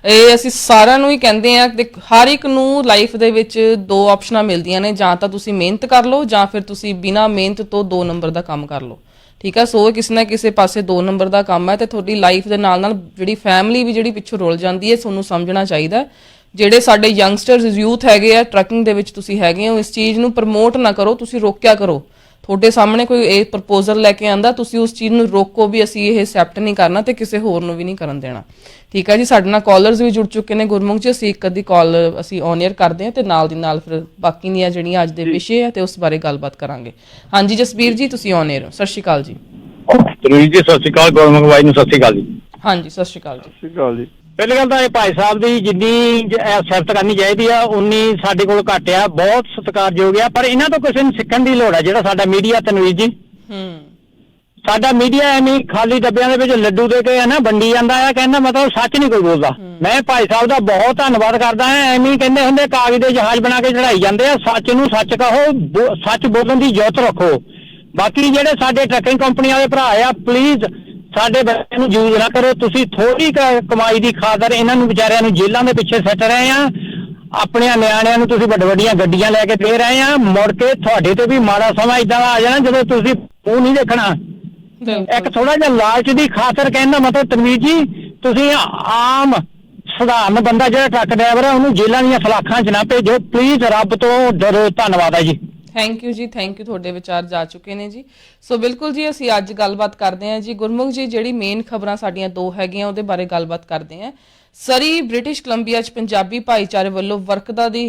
ਇਹ ਅਸੀਂ ਸਾਰਿਆਂ ਨੂੰ ਹੀ ਕਹਿੰਦੇ ਆ ਕਿ ਹਰ ਇੱਕ ਨੂੰ ਲਾਈਫ ਦੇ ਵਿੱਚ ਦੋ ਆਪਸ਼ਨਾਂ ਮਿਲਦੀਆਂ ਨੇ, ਜਾਂ ਤਾਂ ਤੁਸੀਂ ਮਿਹਨਤ ਕਰ ਲਓ, ਜਾਂ ਫਿਰ ਤੁਸੀਂ ਬਿਨਾਂ ਮਿਹਨਤ ਤੋਂ ਦੋ ਨੰਬਰ ਦਾ ਕੰਮ ਕਰ ਲਓ। ਠੀਕ ਹੈ ਸੋ ਕਿਸੇ ਨਾ ਕਿਸੇ ਪਾਸੇ ਦੋ ਨੰਬਰ ਦਾ ਕੰਮ ਹੈ ਤੇ ਤੁਹਾਡੀ ਲਾਈਫ ਦੇ ਨਾਲ ਨਾਲ ਜਿਹੜੀ ਫੈਮਿਲੀ ਵੀ ਜਿਹੜੀ ਪਿੱਛੋਂ ਰੁਲ ਜਾਂਦੀ ਹੈ, ਤੁਹਾਨੂੰ ਸਮਝਣਾ ਚਾਹੀਦਾ ਜਿਹੜੇ ਸਾਡੇ ਯੰਗਸਟਰਸ ਯੂਥ ਹੈਗੇ ਆ ਟਰੱਕਿੰਗ ਦੇ ਵਿੱਚ ਤੁਸੀਂ ਹੈਗੇ ਹੋ, ਇਸ ਚੀਜ਼ ਨੂੰ ਪ੍ਰਮੋਟ ਨਾ ਕਰੋ, ਤੁਸੀਂ ਰੋਕਿਆ ਕਰੋ। ਤੁਹਾਡੇ ਸਾਹਮਣੇ ਕੋਈ ਇਹ ਪ੍ਰਪੋਜ਼ਲ ਲੈ ਕੇ ਆਂਦਾ ਤੁਸੀਂ ਉਸ ਚੀਜ਼ ਨੂੰ ਰੋਕੋ ਵੀ ਅਸੀਂ ਇਹ ਐਕਸੈਪਟ ਨਹੀਂ ਕਰਨਾ ਤੇ ਕਿਸੇ ਹੋਰ ਨੂੰ ਵੀ ਨਹੀਂ ਕਰਨ ਦੇਣਾ। ਠੀਕ ਹੈ ਜੀ ਸਾਡੇ ਨਾਲ ਕਾਲਰਸ ਵੀ ਜੁੜ ਚੁੱਕੇ ਨੇ ਗੁਰਮੁਖ ਜੀ ਅਸੀਂ ਇੱਕ ਅੱਧੀ ਕਾਲ ਅਸੀਂ ਔਨ 에ਅਰ ਕਰਦੇ ਹਾਂ ਤੇ ਨਾਲ ਦੀ ਨਾਲ ਫਿਰ ਬਾਕੀ ਦੀਆਂ ਜਿਹੜੀਆਂ ਅੱਜ ਦੇ ਵਿਸ਼ੇ ਆ ਤੇ ਉਸ ਬਾਰੇ ਗੱਲਬਾਤ ਕਰਾਂਗੇ। ਹਾਂਜੀ ਜਸਬੀਰ ਜੀ ਤੁਸੀਂ ਔਨ 에ਅਰ ਹੋ। ਸਤਿ ਸ਼੍ਰੀ ਅਕਾਲ ਜੀ। ਤਨਵੀਰ ਜੀ ਸਤਿ ਸ਼੍ਰੀ ਅਕਾਲ ਗੌਰਮੰਗ ਬਾਈ ਨੂੰ ਸਤਿ ਸ਼੍ਰੀ ਅਕਾਲ ਜੀ। ਹਾਂਜੀ ਸਤਿ ਸ਼੍ਰੀ ਅਕਾਲ ਜੀ। ਸਤਿ ਸ਼੍ਰੀ ਅਕਾਲ ਜੀ। ਪਹਿਲੀ ਗੱਲ ਤਾਂ ਇਹ ਭਾਈ ਸਾਹਿਬ ਦੀ ਜਿੰਨੀ ਸਿਫਤ ਕਰਨੀ ਚਾਹੀਦੀ ਆ ਉਨੀ ਸਾਡੇ ਕੋਲ ਘੱਟ ਆ ਬਹੁਤ ਸਤਿਕਾਰਯੋਗ ਆ ਪਰ ਇਹਨਾਂ ਤੋਂ ਕਿਸੇ ਨੂੰ ਸਿੱਖਣ ਦੀ ਲੋੜ ਆ ਜਿਹੜਾ ਸਾਡਾ ਮੀਡੀਆ ਤਨਵੀਰ ਜੀ। ਹੂੰ। ਸਾਡਾ ਮੀਡੀਆ ਐਵੇਂ ਖਾਲੀ ਡੱਬਿਆਂ ਦੇ ਵਿੱਚ ਲੱਡੂ ਦੇ ਕੇ ਹੈ ਨਾ ਵੰਡੀ ਜਾਂਦਾ ਆ ਕਹਿੰਦਾ ਮਤਲਬ ਸੱਚ ਨਹੀਂ ਕੋਈ ਬੋਲਦਾ। ਮੈਂ ਭਾਈ ਸਾਹਿਬ ਦਾ ਬਹੁਤ ਧੰਨਵਾਦ ਕਰਦਾ ਹਾਂ ਐਵੇਂ ਕਹਿੰਦੇ ਹੁੰਦੇ ਕਾਗਜ਼ ਦੇ ਜਹਾਜ਼ ਬਣਾ ਕੇ ਚੜਾਈ ਜਾਂਦੇ ਆ ਸੱਚ ਨੂੰ ਸੱਚ ਕਹੋ ਸੱਚ ਬੋਲਣ ਦੀ ਜੁਰਤ ਰੱਖੋ। ਬਾਕੀ ਜਿਹੜੇ ਸਾਡੇ ਟਰੱਕਿੰਗ ਕੰਪਨੀ ਵਾਲੇ ਭਰਾ ਆ ਪਲੀਜ਼ ਸਾਡੇ ਬੱਚਿਆਂ ਨੂੰ ਯੂਜ਼ ਨਾ ਕਰੋ। ਤੁਸੀਂ ਥੋੜੀ ਕਮਾਈ ਦੀ ਖਾਤਰ ਇਹਨਾਂ ਨੂੰ ਵਿਚਾਰਿਆਂ ਨੂੰ ਜੇਲ੍ਹਾਂ ਦੇ ਪਿੱਛੇ ਸੱਟ ਰਹੇ ਆ। ਆਪਣਿਆਂ ਨਿਆਣਿਆਂ ਨੂੰ ਤੁਸੀਂ ਵੱਡ ਵੱਡੀਆਂ ਗੱਡੀਆਂ ਲੈ ਕੇ ਦੇ ਰਹੇ ਆ। ਮੁੜ ਕੇ ਤੁਹਾਡੇ ਤੇ ਵੀ ਮਾੜਾ ਸਮਾਂ ਇਦਾਂ ਆ ਜਾਣਾ ਜਦੋਂ ਤੁਸੀਂ ਉਹ ਨਹੀਂ ਦੇਖਣਾ। ਇੱਕ ਥੋੜਾ ਜਿਹਾ ਲਾਲਚ ਦੀ ਖਾਤਰ ਕਹਿੰਦਾ ਮਤਲਬ ਤਨਵੀਰ ਜੀ ਤੁਸੀਂ ਆਮ ਸਧਾਰਨ ਬੰਦਾ ਜਿਹੜਾ ਟਰੱਕ ਡਰਾਈਵਰ ਹੈ ਉਹਨੂੰ ਜੇਲ੍ਹਾਂ ਦੀਆਂ ਸਲਾਖਾਂ 'ਚ ਨਾ ਭੇਜੋ। ਪਲੀਜ਼ ਰੱਬ ਤੋਂ ਡਰੋ। ਧੰਨਵਾਦ ਹੈ ਜੀ। ਥੈਂਕ ਯੂ ਜੀ ਥੈਂਕ ਯੂ ਤੁਹਾਡੇ ਵਿਚਾਰ ਜਾ ਚੁੱਕੇ ਨੇ ਜੀ। ਸੋ ਬਿਲਕੁਲ ਜੀ, ਅਸੀਂ ਅੱਜ ਗੱਲਬਾਤ ਕਰਦੇ ਹਾਂ ਜੀ। ਗੁਰਮੁਖ ਜੀ, ਜਿਹੜੀ ਮੇਨ ਖਬਰਾਂ ਸਾਡੀਆਂ ਦੋ ਹੈਗੀਆਂ, ਉਹਦੇ ਬਾਰੇ ਗੱਲਬਾਤ ਕਰਦੇ ਹਾਂ। ਸਰੀ ਬ੍ਰਿਟਿਸ਼ ਕੋਲੰਬੀਆ 'ਚ ਪੰਜਾਬੀ ਭਾਈਚਾਰੇ ਵੱਲੋਂ ਵਰਕਦਾ ਦੀ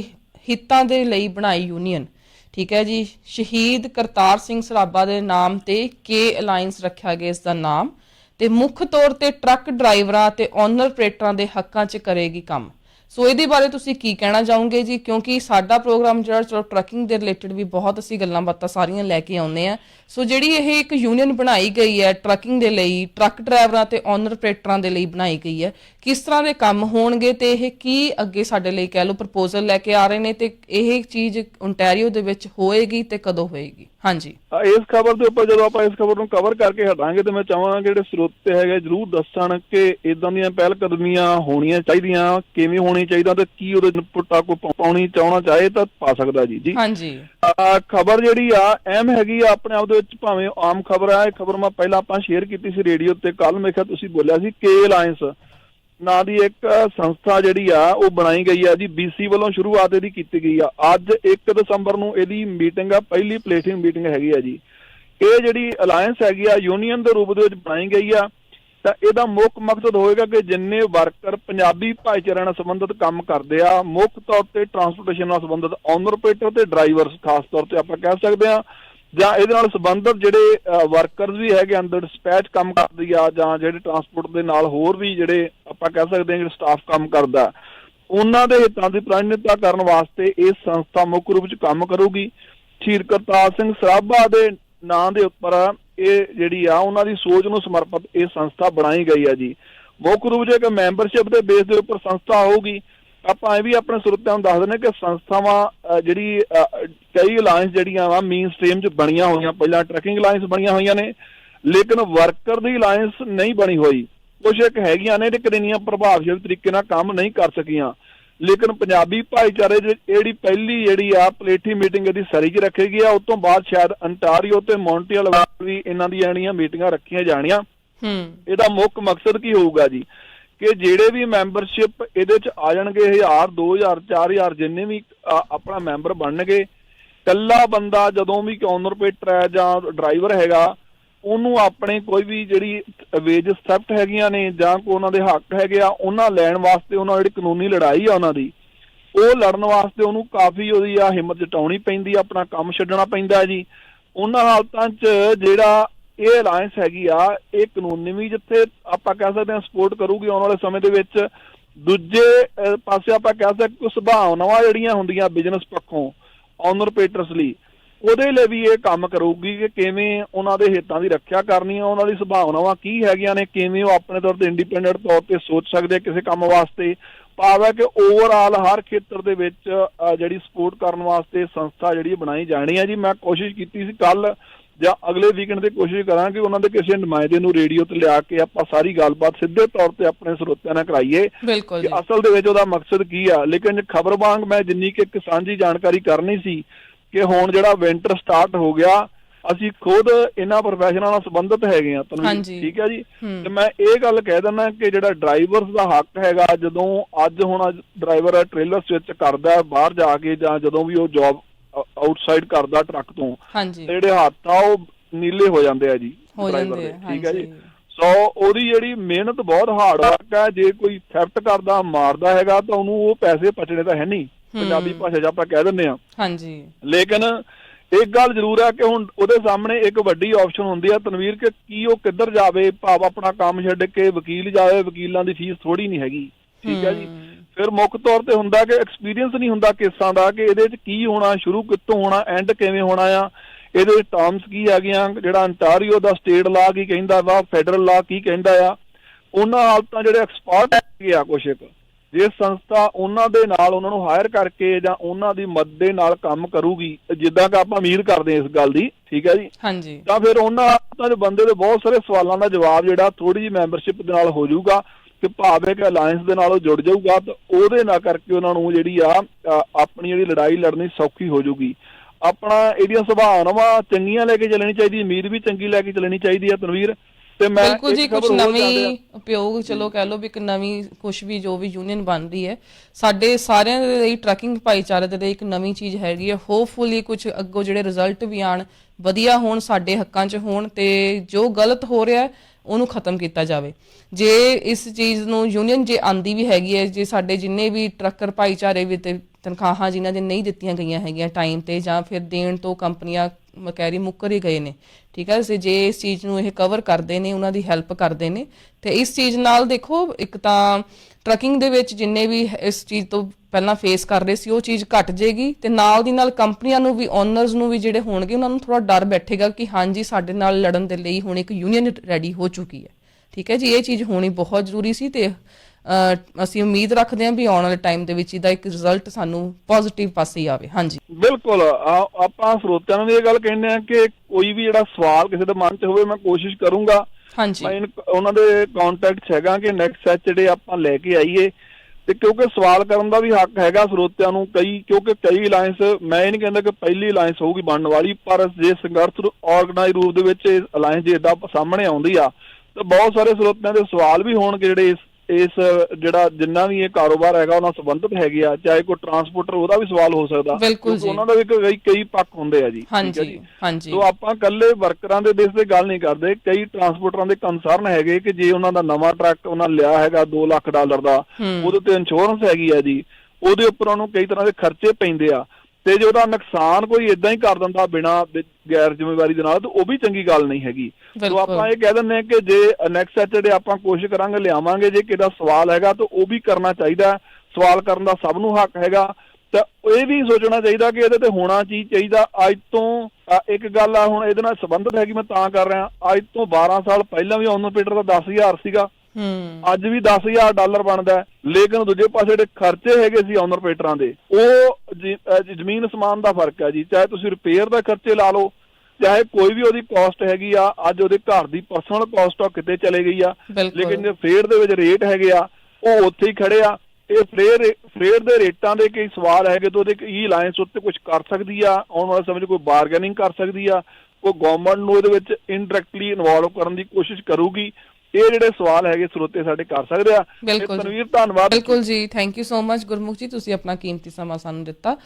ਹਿੱਤਾਂ ਦੇ ਲਈ ਬਣਾਈ ਯੂਨੀਅਨ ਠੀਕ ਹੈ ਜੀ, ਸ਼ਹੀਦ ਕਰਤਾਰ ਸਿੰਘ ਸਰਾਭਾ ਦੇ ਨਾਮ ਤੇ ਕੇ ਅਲਾਈਅੰਸ ਰੱਖਿਆ ਗਿਆ ਇਸ ਦਾ ਨਾਮ। ਤੇ ਮੁੱਖ ਤੌਰ ਤੇ ਟਰੱਕ ਡਰਾਈਵਰਾਂ ਤੇ ਓਨਰ ਆਪਰੇਟਰਾਂ ਦੇ ਹੱਕਾਂ 'ਚ ਕਰੇਗੀ ਕੰਮ। ਸੋ ਇਹਦੇ ਬਾਰੇ ਤੁਸੀਂ ਕੀ ਕਹਿਣਾ ਚਾਹੋਗੇ ਜੀ? ਕਿਉਂਕਿ ਸਾਡਾ ਪ੍ਰੋਗਰਾਮ ਜਿਹੜਾ, ਚਲੋ ਟਰੱਕਿੰਗ ਦੇ ਰਿਲੇਟਡ ਵੀ ਬਹੁਤ ਅਸੀਂ ਗੱਲਾਂ ਬਾਤਾਂ ਸਾਰੀਆਂ ਲੈ ਕੇ ਆਉਂਦੇ ਆ ਸੋ ਜਿਹੜੀ ਇਹ ਇੱਕ ਯੂਨੀਅਨ ਬਣਾਈ ਗਈ ਹੈ ਟਰੱਕਿੰਗ ਦੇ ਲਈ ਟਰੱਕ ਡਰਾਈਵਰਾਂ ਤੇ ਓਨਰ ਆਪਰੇਟਰਾਂ ਦੇ ਲਈ ਬਣਾਈ ਗਈ ਹੈ, ਕਿਸ ਤਰ੍ਹਾਂ ਦੇ ਕੰਮ ਹੋਣਗੇ ਤੇ ਇਹ ਕੀ ਅੱਗੇ ਸਾਡੇ ਲਈ ਕਹਿ ਲਓ ਪ੍ਰਪੋਜ਼ਲ ਲੈ ਕੇ ਆ ਰਹੇ ਨੇ ਤੇ ਇਹ ਚੀਜ਼ ਓਨਟਾਰੀਓ ਦੇ ਵਿੱਚ ਹੋਏਗੀ ਤੇ ਕਦੋਂ ਹੋਏਗੀ? ਹਾਂਜੀ। ਇਸ ਖਬਰ ਦੇ ਉੱਪਰ ਜਦੋਂ ਆਪਾਂ ਇਸ ਖਬਰ ਨੂੰ ਕਵਰ ਕਰਕੇ ਹਟਾਂਗੇ ਤੇ ਮੈਂ ਚਾਹਾਂਗਾ ਕਿ ਜਿਹੜੇ ਸਰੋਤੇ ਹੈਗੇ ਜਰੂਰ ਦੱਸਣ ਕਿ ਇਦਾਂ ਦੀਆਂ ਪਹਿਲ ਕਦਮੀਆਂ ਹੋਣੀਆਂ ਚਾਹੀਦੀਆਂ ਕਿਵੇਂ ਹੋਣੀ ਚਾਹੀਦਾ ਤੇ ਕੀ ਉਹਦੇ ਇਨਪੁੱਟ ਆ ਕੋਈ ਪਾਉਣੀ ਚਾਹਣਾ ਚਾਹੇ ਤਾਂ ਪਾ ਸਕਦਾ ਜੀ ਜੀ। ਹਾਂਜੀ। ਆ ਖਬਰ ਜਿਹੜੀ ਆ ਅਹਿਮ ਹੈਗੀ ਆ ਆਪਣੇ ਆਪ ਦੇ ਵਿੱਚ ਭਾਵੇਂ ਆਮ ਖਬਰ ਆ ਇਹ ਖਬਰ ਮੈਂ ਪਹਿਲਾਂ ਆਪਾਂ ਸ਼ੇਅਰ ਕੀਤੀ ਸੀ ਰੇਡੀਓ ਤੇ ਕੱਲ ਮੈਂ ਕਿਹਾ ਤੁਸੀਂ ਬੋਲਿਆ ਸੀ ਕੇ ਅਲਾਈਅੰਸ ਨਾਂ ਦੀ ਇੱਕ ਸੰਸਥਾ ਜਿਹੜੀ ਆ, ਉਹ ਬਣਾਈ ਗਈ ਆ ਜੀ BC ਵੱਲੋਂ ਸ਼ੁਰੂਆਤ ਇਹਦੀ ਕੀਤੀ ਗਈ ਆ। ਅੱਜ 1 ਦਸੰਬਰ ਨੂੰ ਇਹਦੀ ਮੀਟਿੰਗ ਆ, ਪਹਿਲੀ ਪਲੇਟਿੰਗ ਮੀਟਿੰਗ ਹੈਗੀ ਆ ਜੀ। ਇਹ ਜਿਹੜੀ ਅਲਾਈਅੰਸ ਹੈਗੀ ਆ, ਯੂਨੀਅਨ ਦੇ ਰੂਪ ਦੇ ਵਿੱਚ ਬਣਾਈ ਗਈ ਆ। ਤਾਂ ਇਹਦਾ ਮੁੱਖ ਮਕਸਦ ਹੋਏਗਾ ਕਿ ਜਿੰਨੇ ਵਰਕਰ ਪੰਜਾਬੀ ਭਾਈਚਾਰੇ ਨਾਲ ਸੰਬੰਧਿਤ ਕੰਮ ਕਰਦੇ ਆ, ਮੁੱਖ ਤੌਰ ਤੇ ਟਰਾਂਸਪੋਰਟੇਸ਼ਨ ਨਾਲ ਸੰਬੰਧਿਤ ਓਨਰ ਆਪਰੇਟਰ ਤੇ ਡਰਾਈਵਰਸ ਖਾਸ ਤੌਰ ਤੇ ਆਪਾਂ ਕਹਿ ਸਕਦੇ ਆ। ਜਾਂ ਇਹਦੇ ਨਾਲ ਸੰਬੰਧਿਤ ਜਿਹੜੇ ਵਰਕਰਸ ਵੀ ਹੈਗੇ ਅੰਦਰ ਡਿਸਪੈਚ ਕੰਮ ਕਰਦੀ ਆ ਜਾਂ ਜਿਹੜੇ ਟਰਾਂਸਪੋਰਟ ਦੇ ਨਾਲ ਹੋਰ ਵੀ ਜਿਹੜੇ ਆਪਾਂ ਕਹਿ ਸਕਦੇ ਹਾਂ ਜਿਹੜੇ ਸਟਾਫ ਕੰਮ ਕਰਦਾ, ਉਹਨਾਂ ਦੇ ਹਿੱਤਾਂ ਦੀ ਪ੍ਰਤੀਨਿਧਤਾ ਕਰਨ ਵਾਸਤੇ ਇਹ ਸੰਸਥਾ ਮੁੱਖ ਰੂਪ ਵਿੱਚ ਕੰਮ ਕਰੂਗੀ। ਸ਼ਹੀਦ ਕਰਤਾਰ ਸਿੰਘ ਸਰਾਭਾ ਦੇ ਨਾਂ ਦੇ ਉੱਪਰ ਇਹ ਜਿਹੜੀ ਆ, ਉਹਨਾਂ ਦੀ ਸੋਚ ਨੂੰ ਸਮਰਪਿਤ ਇਹ ਸੰਸਥਾ ਬਣਾਈ ਗਈ ਆ ਜੀ। ਮੁੱਖ ਰੂਪ 'ਚ ਇੱਕ ਮੈਂਬਰਸ਼ਿਪ ਦੇ ਬੇਸ ਦੇ ਉੱਪਰ ਸੰਸਥਾ ਹੋਊਗੀ। ਆਪਾਂ ਇਹ ਵੀ ਆਪਣੇ ਸਰੋਤਿਆਂ ਨੂੰ ਦੱਸ ਦਿੰਦੇ ਕਿ ਸੰਸਥਾਵਾਂ ਜਿਹੜੀ ਕਈ ਅਲਾਈਅੰਸ ਜਿਹੜੀਆਂ ਵਾ ਮੇਨ ਸਟ੍ਰੀਮ 'ਚ ਬਣੀਆਂ ਹੋਈਆਂ ਪਹਿਲਾਂ ਟਰੱਕਿੰਗ ਅਲਾਈਅੰਸ ਬਣੀਆਂ ਹੋਈਆਂ ਨੇ ਲੇਕਿਨ ਵਰਕਰ ਦੀ ਅਲਾਈਅੰਸ ਨਹੀਂ ਬਣੀ ਹੋਈ। ਕੁਝ ਇੱਕ ਹੈਗੀਆਂ ਨੇ ਲੇਕਿਨ ਇੰਨੀਆਂ ਪ੍ਰਭਾਵਸ਼ਾਲੀ ਤਰੀਕੇ ਨਾਲ ਕੰਮ ਨਹੀਂ ਕਰ ਸਕੀਆਂ। ਲੇਕਿਨ ਪੰਜਾਬੀ ਭਾਈਚਾਰੇ ਜਿਹੜੀ ਪਹਿਲੀ ਜਿਹੜੀ ਆ ਪਲੇਠੀ ਮੀਟਿੰਗ ਇਹਦੀ ਸਰੀ 'ਚ ਰੱਖੀ ਗਈ ਆ ਉਸ ਤੋਂ ਬਾਅਦ ਸ਼ਾਇਦ ਅੰਟਾਰੀਓ ਤੇ ਮੌਂਟਰੀਅਲ ਵੀ ਇਹਨਾਂ ਦੀਆਂ ਜਿਹੜੀਆਂ ਮੀਟਿੰਗਾਂ ਰੱਖੀਆਂ ਜਾਣੀਆਂ। ਹੂੰ। ਇਹਦਾ ਮੁੱਖ ਮਕਸਦ ਕੀ ਹੋਊਗਾ ਜੀ? ਕਿ ਜਿਹੜੇ ਵੀ ਮੈਂਬਰਸ਼ਿਪ ਇਹਦੇ ਚ ਆ ਜਾਣਗੇ 1000 2000 4000 ਜਿੰਨੇ ਵੀ ਆਪਣਾ ਮੈਂਬਰ ਬਣਨਗੇ, ਕੱਲਾ ਬੰਦਾ ਜਦੋਂ ਵੀ ਕੌਨਰ ਪੇਟਰ ਹੈ ਜਾਂ ਡਰਾਈਵਰ ਹੈਗਾ, ਉਹਨੂੰ ਆਪਣੇ ਕੋਈ ਵੀ ਜਿਹੜੀ ਵੇਜ ਥੈਫਟ ਹੈਗੀਆਂ ਨੇ ਜਾਂ ਕੋ ਉਹਨਾਂ ਦੇ ਹੱਕ ਹੈਗੇ ਆ, ਉਹਨਾਂ ਲੈਣ ਵਾਸਤੇ ਉਹਨਾਂ ਜਿਹੜੀ ਕਾਨੂੰਨੀ ਲੜਾਈ ਆ ਉਹਨਾਂ ਦੀ, ਉਹ ਲੜਨ ਵਾਸਤੇ ਉਹਨੂੰ ਕਾਫੀ ਉਹਦੀ ਆ ਹਿੰਮਤ ਜਟਾਉਣੀ ਪੈਂਦੀ ਆ, ਆਪਣਾ ਕੰਮ ਛੱਡਣਾ ਪੈਂਦਾ ਜੀ। ਉਹਨਾਂ ਹਾਲਤਾਂ 'ਚ ਜਿਹੜਾ ਇਹ ਅਲਾਈਅੰਸ ਹੈਗੀ ਆ, ਇਹ ਕਾਨੂੰਨੀ ਵੀ ਜਿੱਥੇ ਆਪਾਂ ਕਹਿ ਸਕਦੇ ਹਾਂ ਸਪੋਰਟ ਕਰੂਗੀ ਆਉਣ ਵਾਲੇ ਸਮੇਂ ਦੇ ਵਿੱਚ, ਦੂਜੇ ਪਾਸੇ ਆਪਾਂ ਕਹਿ ਸਕਦੇ ਕਿ ਸੁਭਾਵਨਾਵਾਂ ਜਿਹੜੀਆਂ ਹੁੰਦੀਆਂ ਬਿਜ਼ਨਸ ਪੱਖੋਂ ਆਨਰਪੇਟਰਸ ਲਈ, ਉਹਦੇ ਲਈ ਵੀ ਇਹ ਕੰਮ ਕਰੂਗੀ ਕਿ ਕਿਵੇਂ ਉਹਨਾਂ ਦੇ ਹਿੱਤਾਂ ਦੀ ਰੱਖਿਆ ਕਰਨੀ ਆ, ਉਹਨਾਂ ਦੀ ਸੁਭਾਵਨਾਵਾਂ ਕੀ ਹੈਗੀਆਂ ਨੇ, ਕਿਵੇਂ ਉਹ ਆਪਣੇ ਤੌਰ ਤੇ ਇੰਡੀਪੈਂਡੈਂਟ ਤੌਰ ਤੇ ਸੋਚ ਸਕਦੇ ਕਿਸੇ ਕੰਮ ਵਾਸਤੇ, ਭਾਵ ਹੈ ਕਿ ਓਵਰਆਲ ਹਰ ਖੇਤਰ ਦੇ ਵਿੱਚ ਜਿਹੜੀ ਸਪੋਰਟ ਕਰਨ ਵਾਸਤੇ ਸੰਸਥਾ ਜਿਹੜੀ ਬਣਾਈ ਜਾਣੀ ਹੈ ਜੀ, ਮੈਂ ਕੋਸ਼ਿਸ਼ ਕੀਤੀ ਸੀ ਕੱਲ ਜਾਂ ਅਗਲੇ ਵੀਕਐਂਡ ਤੇ ਕੋਸ਼ਿਸ਼ ਕਰਾਂਗੇ ਉਹਨਾਂ ਦੇ ਕਿਸੇ ਨੁਮਾਇੰਦੇ ਨੂੰ ਰੇਡੀਓ ਤੇ ਲਿਆ ਕੇ ਆਪਾਂ ਸਾਰੀ ਗੱਲਬਾਤ ਸਿੱਧੇ ਤੌਰ ਤੇ ਆਪਣੇ ਸਰੋਤਿਆਂ ਨਾਲ ਕਰਾਈਏ ਕਿ ਅਸਲ ਦੇ ਵਿੱਚ ਉਹਦਾ ਮਕਸਦ ਕੀ ਆ ਲੇਕਿਨ ਖਬਰ ਵਾਂਗ ਮੈਂ ਜਿੰਨੀ ਕਿ ਇੱਕ ਸਾਂਝੀ ਜਾਣਕਾਰੀ ਕਰਨੀ ਸੀ ਕਿ ਹੁਣ ਜਿਹੜਾ ਵਿੰਟਰ ਸਟਾਰਟ ਹੋ ਗਿਆ ਅਸੀਂ ਖੁਦ ਇਹਨਾਂ ਪ੍ਰੋਫੈਸ਼ਨਾਂ ਨਾਲ ਸੰਬੰਧਿਤ ਹੈਗੇ ਆ ਤੁਹਾਨੂੰ। ਠੀਕ ਹੈ ਜੀ। ਤੇ ਮੈਂ ਇਹ ਗੱਲ ਕਹਿ ਦਿੰਦਾ ਕਿ ਜਿਹੜਾ ਡਰਾਈਵਰਸ ਦਾ ਹੱਕ ਹੈਗਾ ਜਦੋਂ ਅੱਜ ਹੁਣ ਡਰਾਈਵਰ ਟ੍ਰੇਲਰ ਸਵਿਚ ਕਰਦਾ ਬਾਹਰ ਜਾ ਕੇ ਜਾਂ ਜਦੋਂ ਵੀ ਉਹ ਜੌਬ ਆਊਟਸਾਈਡ ਕਰਦਾ ਟਰੱਕ ਤੋਂ ਤੇ ਜਿਹੜੇ ਹੱਥ ਆ ਉਹ ਨੀਲੇ ਹੋ ਜਾਂਦੇ ਆ ਜੀ ਹੋ ਜਾਂਦੇ ਆ, ਠੀਕ ਹੈ ਜੀ। ਸੋ ਉਹਦੀ ਜਿਹੜੀ ਮਿਹਨਤ ਬਹੁਤ ਹਾਰਡ ਵਰਕ ਹੈ ਜੇ ਕੋਈ ਥੈਫਟ ਕਰਦਾ ਮਾਰਦਾ ਹੈਗਾ ਤਾਂ ਉਹਨੂੰ ਉਹ ਪੈਸੇ ਪਚਣੇ ਤਾਂ ਹੈ ਨਹੀਂ। ਪੰਜਾਬੀ ਭਾਸ਼ਾ 'ਚ ਆਪਾਂ ਕਹਿ ਦਿੰਦੇ ਆ। ਹਾਂਜੀ। ਲੇਕਿਨ ਇੱਕ ਗੱਲ ਜ਼ਰੂਰ ਹੈ ਕਿ ਹੁਣ ਉਹਦੇ ਸਾਹਮਣੇ ਇੱਕ ਵੱਡੀ ਆਪਸ਼ਨ ਹੁੰਦੀ ਹੈ ਤਨਵੀਰ ਕਿ ਕੀ ਉਹ ਕਿੱਧਰ ਜਾਵੇ ਭਾਵ ਆਪਣਾ ਕੰਮ ਛੱਡ ਕੇ ਵਕੀਲ ਜਾਵੇ ਵਕੀਲਾਂ ਦੀ ਫੀਸ ਥੋੜੀ ਨਹੀਂ ਹੈਗੀ ਠੀਕ ਹੈ ਜੀ? ਫਿਰ ਮੁੱਖ ਤੌਰ ਤੇ ਹੁੰਦਾ ਕਿ ਐਕਸਪੀਰੀਅੰਸ ਨਹੀਂ ਹੁੰਦਾ ਕੇਸਾਂ ਦਾ ਕਿ ਇਹਦੇ 'ਚ ਕੀ ਹੋਣਾ ਸ਼ੁਰੂ ਕਿੱਥੋਂ ਹੋਣਾ ਐਂਡ ਕਿਵੇਂ ਹੋਣਾ ਆ ਇਹਦੇ ਟਰਮਸ ਕੀ ਹੈਗੀਆਂ ਜਿਹੜਾ ਅੰਟਾਰੀਓ ਦਾ ਸਟੇਟ ਲਾ ਕੀ ਕਹਿੰਦਾ ਵਾ ਫੈਡਰਲ ਲਾ ਕੀ ਕਹਿੰਦਾ ਆ ਉਹਨਾਂ ਹਾਲਤਾਂ ਜਿਹੜੇ ਐਕਸਪਰਟ ਹੈਗੇ ਆ ਕੁਛ ਇੱਕ ਜੇ ਸੰਸਥਾ ਉਹਨਾਂ ਦੇ ਨਾਲ ਉਹਨਾਂ ਨੂੰ ਹਾਇਰ ਕਰਕੇ ਜਾਂ ਉਹਨਾਂ ਦੀ ਮਦਦ ਦੇ ਨਾਲ ਕੰਮ ਕਰੂਗੀ ਜਿੱਦਾਂ ਕਿ ਆਪਾਂ ਉਮੀਦ ਕਰਦੇ ਹਾਂ ਇਸ ਗੱਲ ਦੀ ਠੀਕ ਹੈ ਜੀ? ਹਾਂਜੀ। ਤਾਂ ਫਿਰ ਉਹਨਾਂ ਤਾਂ ਬੰਦੇ ਦੇ ਬਹੁਤ ਸਾਰੇ ਸਵਾਲਾਂ ਦਾ ਜਵਾਬ ਜਿਹੜਾ ਥੋੜੀ ਜਿਹੀ ਮੈਂਬਰਸ਼ਿਪ ਦੇ ਨਾਲ ਹੋ ਜਾਊਗਾ ਕਿ ਭਾਵੇਂ ਕਿ ਅਲਾਈਅੰਸ ਦੇ ਨਾਲ ਉਹ ਜੁੜ ਜਾਊਗਾ ਤਾਂ ਉਹਦੇ ਨਾਲ ਕਰਕੇ ਉਹਨਾਂ ਨੂੰ ਜਿਹੜੀ ਆ ਆਪਣੀ ਜਿਹੜੀ ਲੜਾਈ ਲੜਨੀ ਸੌਖੀ ਹੋ ਜਾਊਗੀ। ਆਪਣਾ ਇਹਦੀਆਂ ਸੁਭਾਵਨਾਵਾਂ ਚੰਗੀਆਂ ਲੈ ਕੇ ਚੱਲਣੀ ਚਾਹੀਦੀ ਉਮੀਦ ਵੀ ਚੰਗੀ ਲੈ ਕੇ ਚੱਲਣੀ ਚਾਹੀਦੀ ਹੈ ਤਨਵੀਰ। ਤੇ ਮੈਂ ਬਿਲਕੁਲ ਜੀ ਕੁਝ ਨਵੀਂ। ਉਪਯੋਗ ਚਲੋ ਕਹਿ ਲਓ ਵੀ ਇੱਕ ਨਵੀਂ ਕੁਝ ਵੀ ਜੋ ਵੀ ਯੂਨੀਅਨ ਬਣ ਰਹੀ ਹੈ ਸਾਡੇ ਸਾਰਿਆਂ ਦੇ ਲਈ ਟਰੱਕਿੰਗ ਭਾਈਚਾਰੇ ਦੇ ਲਈ ਇੱਕ ਨਵੀਂ ਚੀਜ਼ ਹੈਗੀ ਹੈ। ਹੋਪਫੁਲੀ ਕੁਝ ਅੱਗੋਂ ਜਿਹੜੇ ਰਿਜ਼ਲਟ ਵੀ ਆਣ ਵਧੀਆ ਹੋਣ ਸਾਡੇ ਹੱਕਾਂ 'ਚ ਹੋਣ ਤੇ ਜੋ ਗਲਤ ਹੋ ਰਿਹਾ ਹੈ ਉਹਨੂੰ ਖਤਮ ਕੀਤਾ ਜਾਵੇ। ਜੇ ਇਸ ਚੀਜ਼ ਨੂੰ ਯੂਨੀਅਨ ਜੇ ਆਂਦੀ ਵੀ ਹੈਗੀ ਹੈ, ਜੇ ਸਾਡੇ ਜਿੰਨੇ ਵੀ ਟਰੱਕਰ ਭਾਈਚਾਰੇ ਵੀ ਤੇ ਤਨਖਾਹਾਂ ਜਿਨ੍ਹਾਂ ਦੇ ਨਹੀਂ ਦਿੱਤੀਆਂ ਗਈਆਂ ਹੈਗੀਆਂ ਟਾਈਮ ਤੇ ਜਾਂ ਫਿਰ ਦੇਣ ਤੋਂ ਕੰਪਨੀਆਂ ਮੈਂ ਮੁੱਕਰ ਹੀ ਗਏ ਨੇ, ਠੀਕ ਹੈ? ਤੇ ਜੇ ਇਸ ਚੀਜ਼ ਨੂੰ ਇਹ ਕਵਰ ਕਰਦੇ ਨੇ, ਉਹਨਾਂ ਦੀ ਹੈਲਪ ਕਰਦੇ ਨੇ, ਤੇ ਇਸ ਚੀਜ਼ ਨਾਲ ਦੇਖੋ, ਇੱਕ ਤਾਂ ਟਰੱਕਿੰਗ ਦੇ ਵਿੱਚ ਜਿੰਨੇ ਵੀ ਇਸ ਚੀਜ਼ ਤੋਂ ਪਹਿਲਾਂ ਫੇਸ ਕਰ ਰਹੇ ਸੀ, ਉਹ ਚੀਜ਼ ਘਟ ਜੇਗੀ ਤੇ ਨਾਲ ਦੀ ਨਾਲ ਕੰਪਨੀਆਂ ਨੂੰ ਵੀ ਓਨਰਸ ਨੂੰ ਵੀ ਜਿਹੜੇ ਹੋਣਗੇ, ਉਹਨਾਂ ਨੂੰ ਥੋੜਾ ਡਰ ਬੈਠੇਗਾ ਕਿ ਹਾਂਜੀ, ਸਾਡੇ ਨਾਲ ਲੜਨ ਦੇ ਲਈ ਹੁਣ ਇੱਕ ਯੂਨੀਅਨ ਰੈਡੀ ਹੋ ਚੁੱਕੀ ਹੈ, ਠੀਕ ਹੈ? ਜੀ, ਇਹ ਚੀਜ਼ ਹੋਣੀ ਬਹੁਤ ਜ਼ਰੂਰੀ ਸੀ ਤੇ ਅਸੀਂ ਉਮੀਦ ਰੱਖਦੇ ਹਾਂ ਵੀ ਆਉਣ ਵਾਲੇ ਟਾਈਮ ਦੇ ਵਿੱਚ ਇਹਦਾ ਇੱਕ ਰਿਜ਼ਲਟ ਸਾਨੂੰ ਪੋਜ਼ਿਟਿਵ ਪਾਸੇ ਹੀ ਆਵੇ। ਹਾਂਜੀ। ਬਿਲਕੁਲ। ਆਪਾਂ ਸਰੋਤਿਆਂ ਨੂੰ ਇਹ ਗੱਲ ਕਹਿੰਦੇ ਆ ਕਿ ਕੋਈ ਵੀ ਜਿਹੜਾ ਸਵਾਲ ਕਿਸੇ ਦੇ ਮਨ 'ਚ ਹੋਵੇ ਮੈਂ ਕੋਸ਼ਿਸ਼ ਕਰੂੰਗਾ। ਹਾਂਜੀ। ਮੈਂ ਉਹਨਾਂ ਦੇ ਕੰਟੈਕਟ ਹੈਗਾ ਕਿ ਨੈਕਸਟ ਸੈਚਰਡੇ ਆਪਾਂ ਲੈ ਕੇ ਆਈਏ। ਤੇ ਕਿਉਂਕਿ ਸਵਾਲ ਕਰਨ ਦਾ ਵੀ ਹੱਕ ਹੈਗਾ ਸਰੋਤਿਆਂ ਨੂੰ ਕਈ ਕਿਉਂਕਿ ਕਈ ਅਲਾਈਅੰਸ ਮੈਂ ਇਹ ਨਹੀਂ ਕਹਿੰਦਾ ਕਿ ਪਹਿਲੀ ਅਲਾਈਅੰਸ ਹੋਊਗੀ ਬਣਨ ਵਾਲੀ ਪਰ ਜੇ ਸੰਘਰਸ਼ ਆਰਗੇਨਾਈਜ਼ ਰੂਪ ਦੇ ਵਿੱਚ ਇਹ ਅਲਾਈਅੰਸ ਜੇ ਏਦਾਂ ਸਾਹਮਣੇ ਆਉਂਦੀ ਆ ਤਾਂ ਬਹੁਤ ਸਾਰੇ ਸਰੋਤਿਆਂ ਦੇ ਸਵਾਲ ਵੀ ਹੋਣਗੇ ਜਿਹੜੇ ਇਸ ਇਸ ਜਿਹੜਾ ਜਿੰਨਾ ਵੀ ਇਹ ਕਾਰੋਬਾਰ ਹੈਗਾ ਉਹਨਾਂ ਸੰਬੰਧਿਤ ਹੈਗੇ ਆ ਚਾਹੇ ਕੋਈ ਟਰਾਂਸਪੋਰਟਰ ਉਹਦਾ ਵੀ ਸਵਾਲ ਹੋ ਸਕਦਾ। ਕਿਉਂਕਿ। ਉਹਨਾਂ ਦਾ ਵੀ ਕਈ ਕਈ ਪੱਖ ਹੁੰਦੇ ਆ ਜੀ ਹਾਂਜੀ ਹਾਂਜੀ। ਸੋ ਆਪਾਂ ਕੱਲੇ ਵਰਕਰਾਂ ਦੇ ਦੇਸ਼ ਦੇ ਗੱਲ ਨਹੀਂ ਕਰਦੇ। ਕਈ ਟਰਾਂਸਪੋਰਟਰਾਂ ਦੇ ਕੰਸਰਨ ਹੈਗੇ ਕਿ ਜੇ ਉਹਨਾਂ ਦਾ ਨਵਾਂ ਟਰੱਕ ਉਹਨਾਂ ਲਿਆ ਹੈਗਾ 2 ਲੱਖ ਡਾਲਰ ਦਾ। ਉਹਦੇ ਤੇ ਇੰਸ਼ੋਰੈਂਸ ਹੈਗੀ ਆ ਜੀ। ਉਹਦੇ ਉੱਪਰ ਉਹਨੂੰ ਕਈ ਤਰ੍ਹਾਂ ਦੇ ਖਰਚੇ ਪੈਂਦੇ ਆ। ਤੇ ਜੇ ਉਹਦਾ ਨੁਕਸਾਨ ਕੋਈ ਇਦਾਂ ਹੀ ਕਰ ਦਿੰਦਾ ਬਿਨਾ ਗੈਰ ਜ਼ਿੰਮੇਵਾਰੀ ਦੇ ਨਾਲ ਤਾਂ ਉਹ ਵੀ ਚੰਗੀ ਗੱਲ ਨਹੀਂ ਹੈਗੀ। ਸੋ। ਆਪਾਂ ਇਹ ਕਹਿ ਦਿੰਦੇ ਹਾਂ ਕਿ ਜੇ ਨੈਕਸਟ ਸੈਟਰਡੇ ਆਪਾਂ ਕੋਸ਼ਿਸ਼ ਕਰਾਂਗੇ ਲਿਆਵਾਂਗੇ ਜੇ ਕਿਹਦਾ ਸਵਾਲ ਹੈਗਾ ਤਾਂ ਉਹ ਵੀ ਕਰਨਾ ਚਾਹੀਦਾ। ਸਵਾਲ ਕਰਨ ਦਾ ਸਭ ਨੂੰ ਹੱਕ ਹੈਗਾ। ਤਾਂ ਇਹ ਵੀ ਸੋਚਣਾ ਚਾਹੀਦਾ ਕਿ ਇਹਦੇ ਤੇ ਹੋਣਾ ਕੀ ਚਾਹੀਦਾ। ਅੱਜ ਤੋਂ ਇੱਕ ਗੱਲ ਆ ਹੁਣ ਇਹਦੇ ਨਾਲ ਸੰਬੰਧਿਤ ਹੈਗੀ ਮੈਂ ਤਾਂ ਕਰ ਰਿਹਾ। ਅੱਜ ਤੋਂ 12 ਸਾਲ ਪਹਿਲਾਂ ਵੀ ਔਨਰ ਪੀਟਰ ਦਾ 10000 ਸੀਗਾ। ਅੱਜ ਵੀ 10000 ਡਾਲਰ ਬਣਦਾ ਹੈ। ਲੇਕਿਨ ਦੂਜੇ ਪਾਸੇ ਜਿਹੜੇ ਖਰਚੇ ਹੈਗੇ ਸੀ ਔਨਰ ਪੇਟਰਾਂ ਦੇ ਉਹ ਜ਼ਮੀਨ ਸਮਾਨ ਦਾ ਫ਼ਰਕ ਹੈ ਜੀ। ਚਾਹੇ ਤੁਸੀਂ ਰਿਪੇਅਰ ਦਾ ਖਰਚੇ ਲਾ ਲਓ ਚਾਹੇ ਕੋਈ ਵੀ ਉਹਦੀ ਕਾਸਟ ਹੈਗੀ ਆ ਅੱਜ ਉਹਦੇ ਘਰ ਦੀ ਪਰਸਨਲ ਕਾਸਟ ਆ ਕਿਤੇ ਚਲੇ ਗਈ ਆ। ਲੇਕਿਨ ਜੇ ਫੇਅਰ ਦੇ ਵਿੱਚ ਰੇਟ ਹੈਗੇ ਆ ਉਹ ਉੱਥੇ ਹੀ ਖੜੇ ਆ। ਇਹ ਫੇਅਰ ਫੇਅਰ ਦੇ ਰੇਟਾਂ ਦੇ ਕਈ ਸਵਾਲ ਹੈਗੇ ਤਾਂ ਉਹਦੇ ਕੀ ਅਲਾਈਅੰਸ ਉੱਤੇ ਕੁਝ ਕਰ ਸਕਦੀ ਆ। ਆਉਣ ਵਾਲੇ ਸਮੇਂ 'ਚ ਕੋਈ ਬਾਰਗੇਨਿੰਗ ਕਰ ਸਕਦੀ ਆ। ਕੋਈ ਗਵਰਨਮੈਂਟ ਨੂੰ ਇਹਦੇ ਵਿੱਚ ਇਨਡਾਇਰੈਕਟਲੀ ਇਨਵੋਲਵ ਕਰਨ ਦੀ ਕੋਸ਼ਿਸ਼ ਕਰੂਗੀ। ਇਹ ਜਿਹੜੇ ਸਵਾਲ ਹੈਗੇ ਸਰੋਤੇ ਸਾਡੇ ਕਰ ਸਕਦੇ ਆ। ਬਿਲਕੁਲ। ਤਨਵੀਰ ਧੰਨਵਾਦ। ਬਿਲਕੁਲ ਜੀ। Thank you so much Gurmukh ji ਤੁਸੀਂ ਆਪਣਾ ਕੀਮਤੀ ਸਮਾਂ ਸਾਨੂੰ ਦਿੱਤਾ।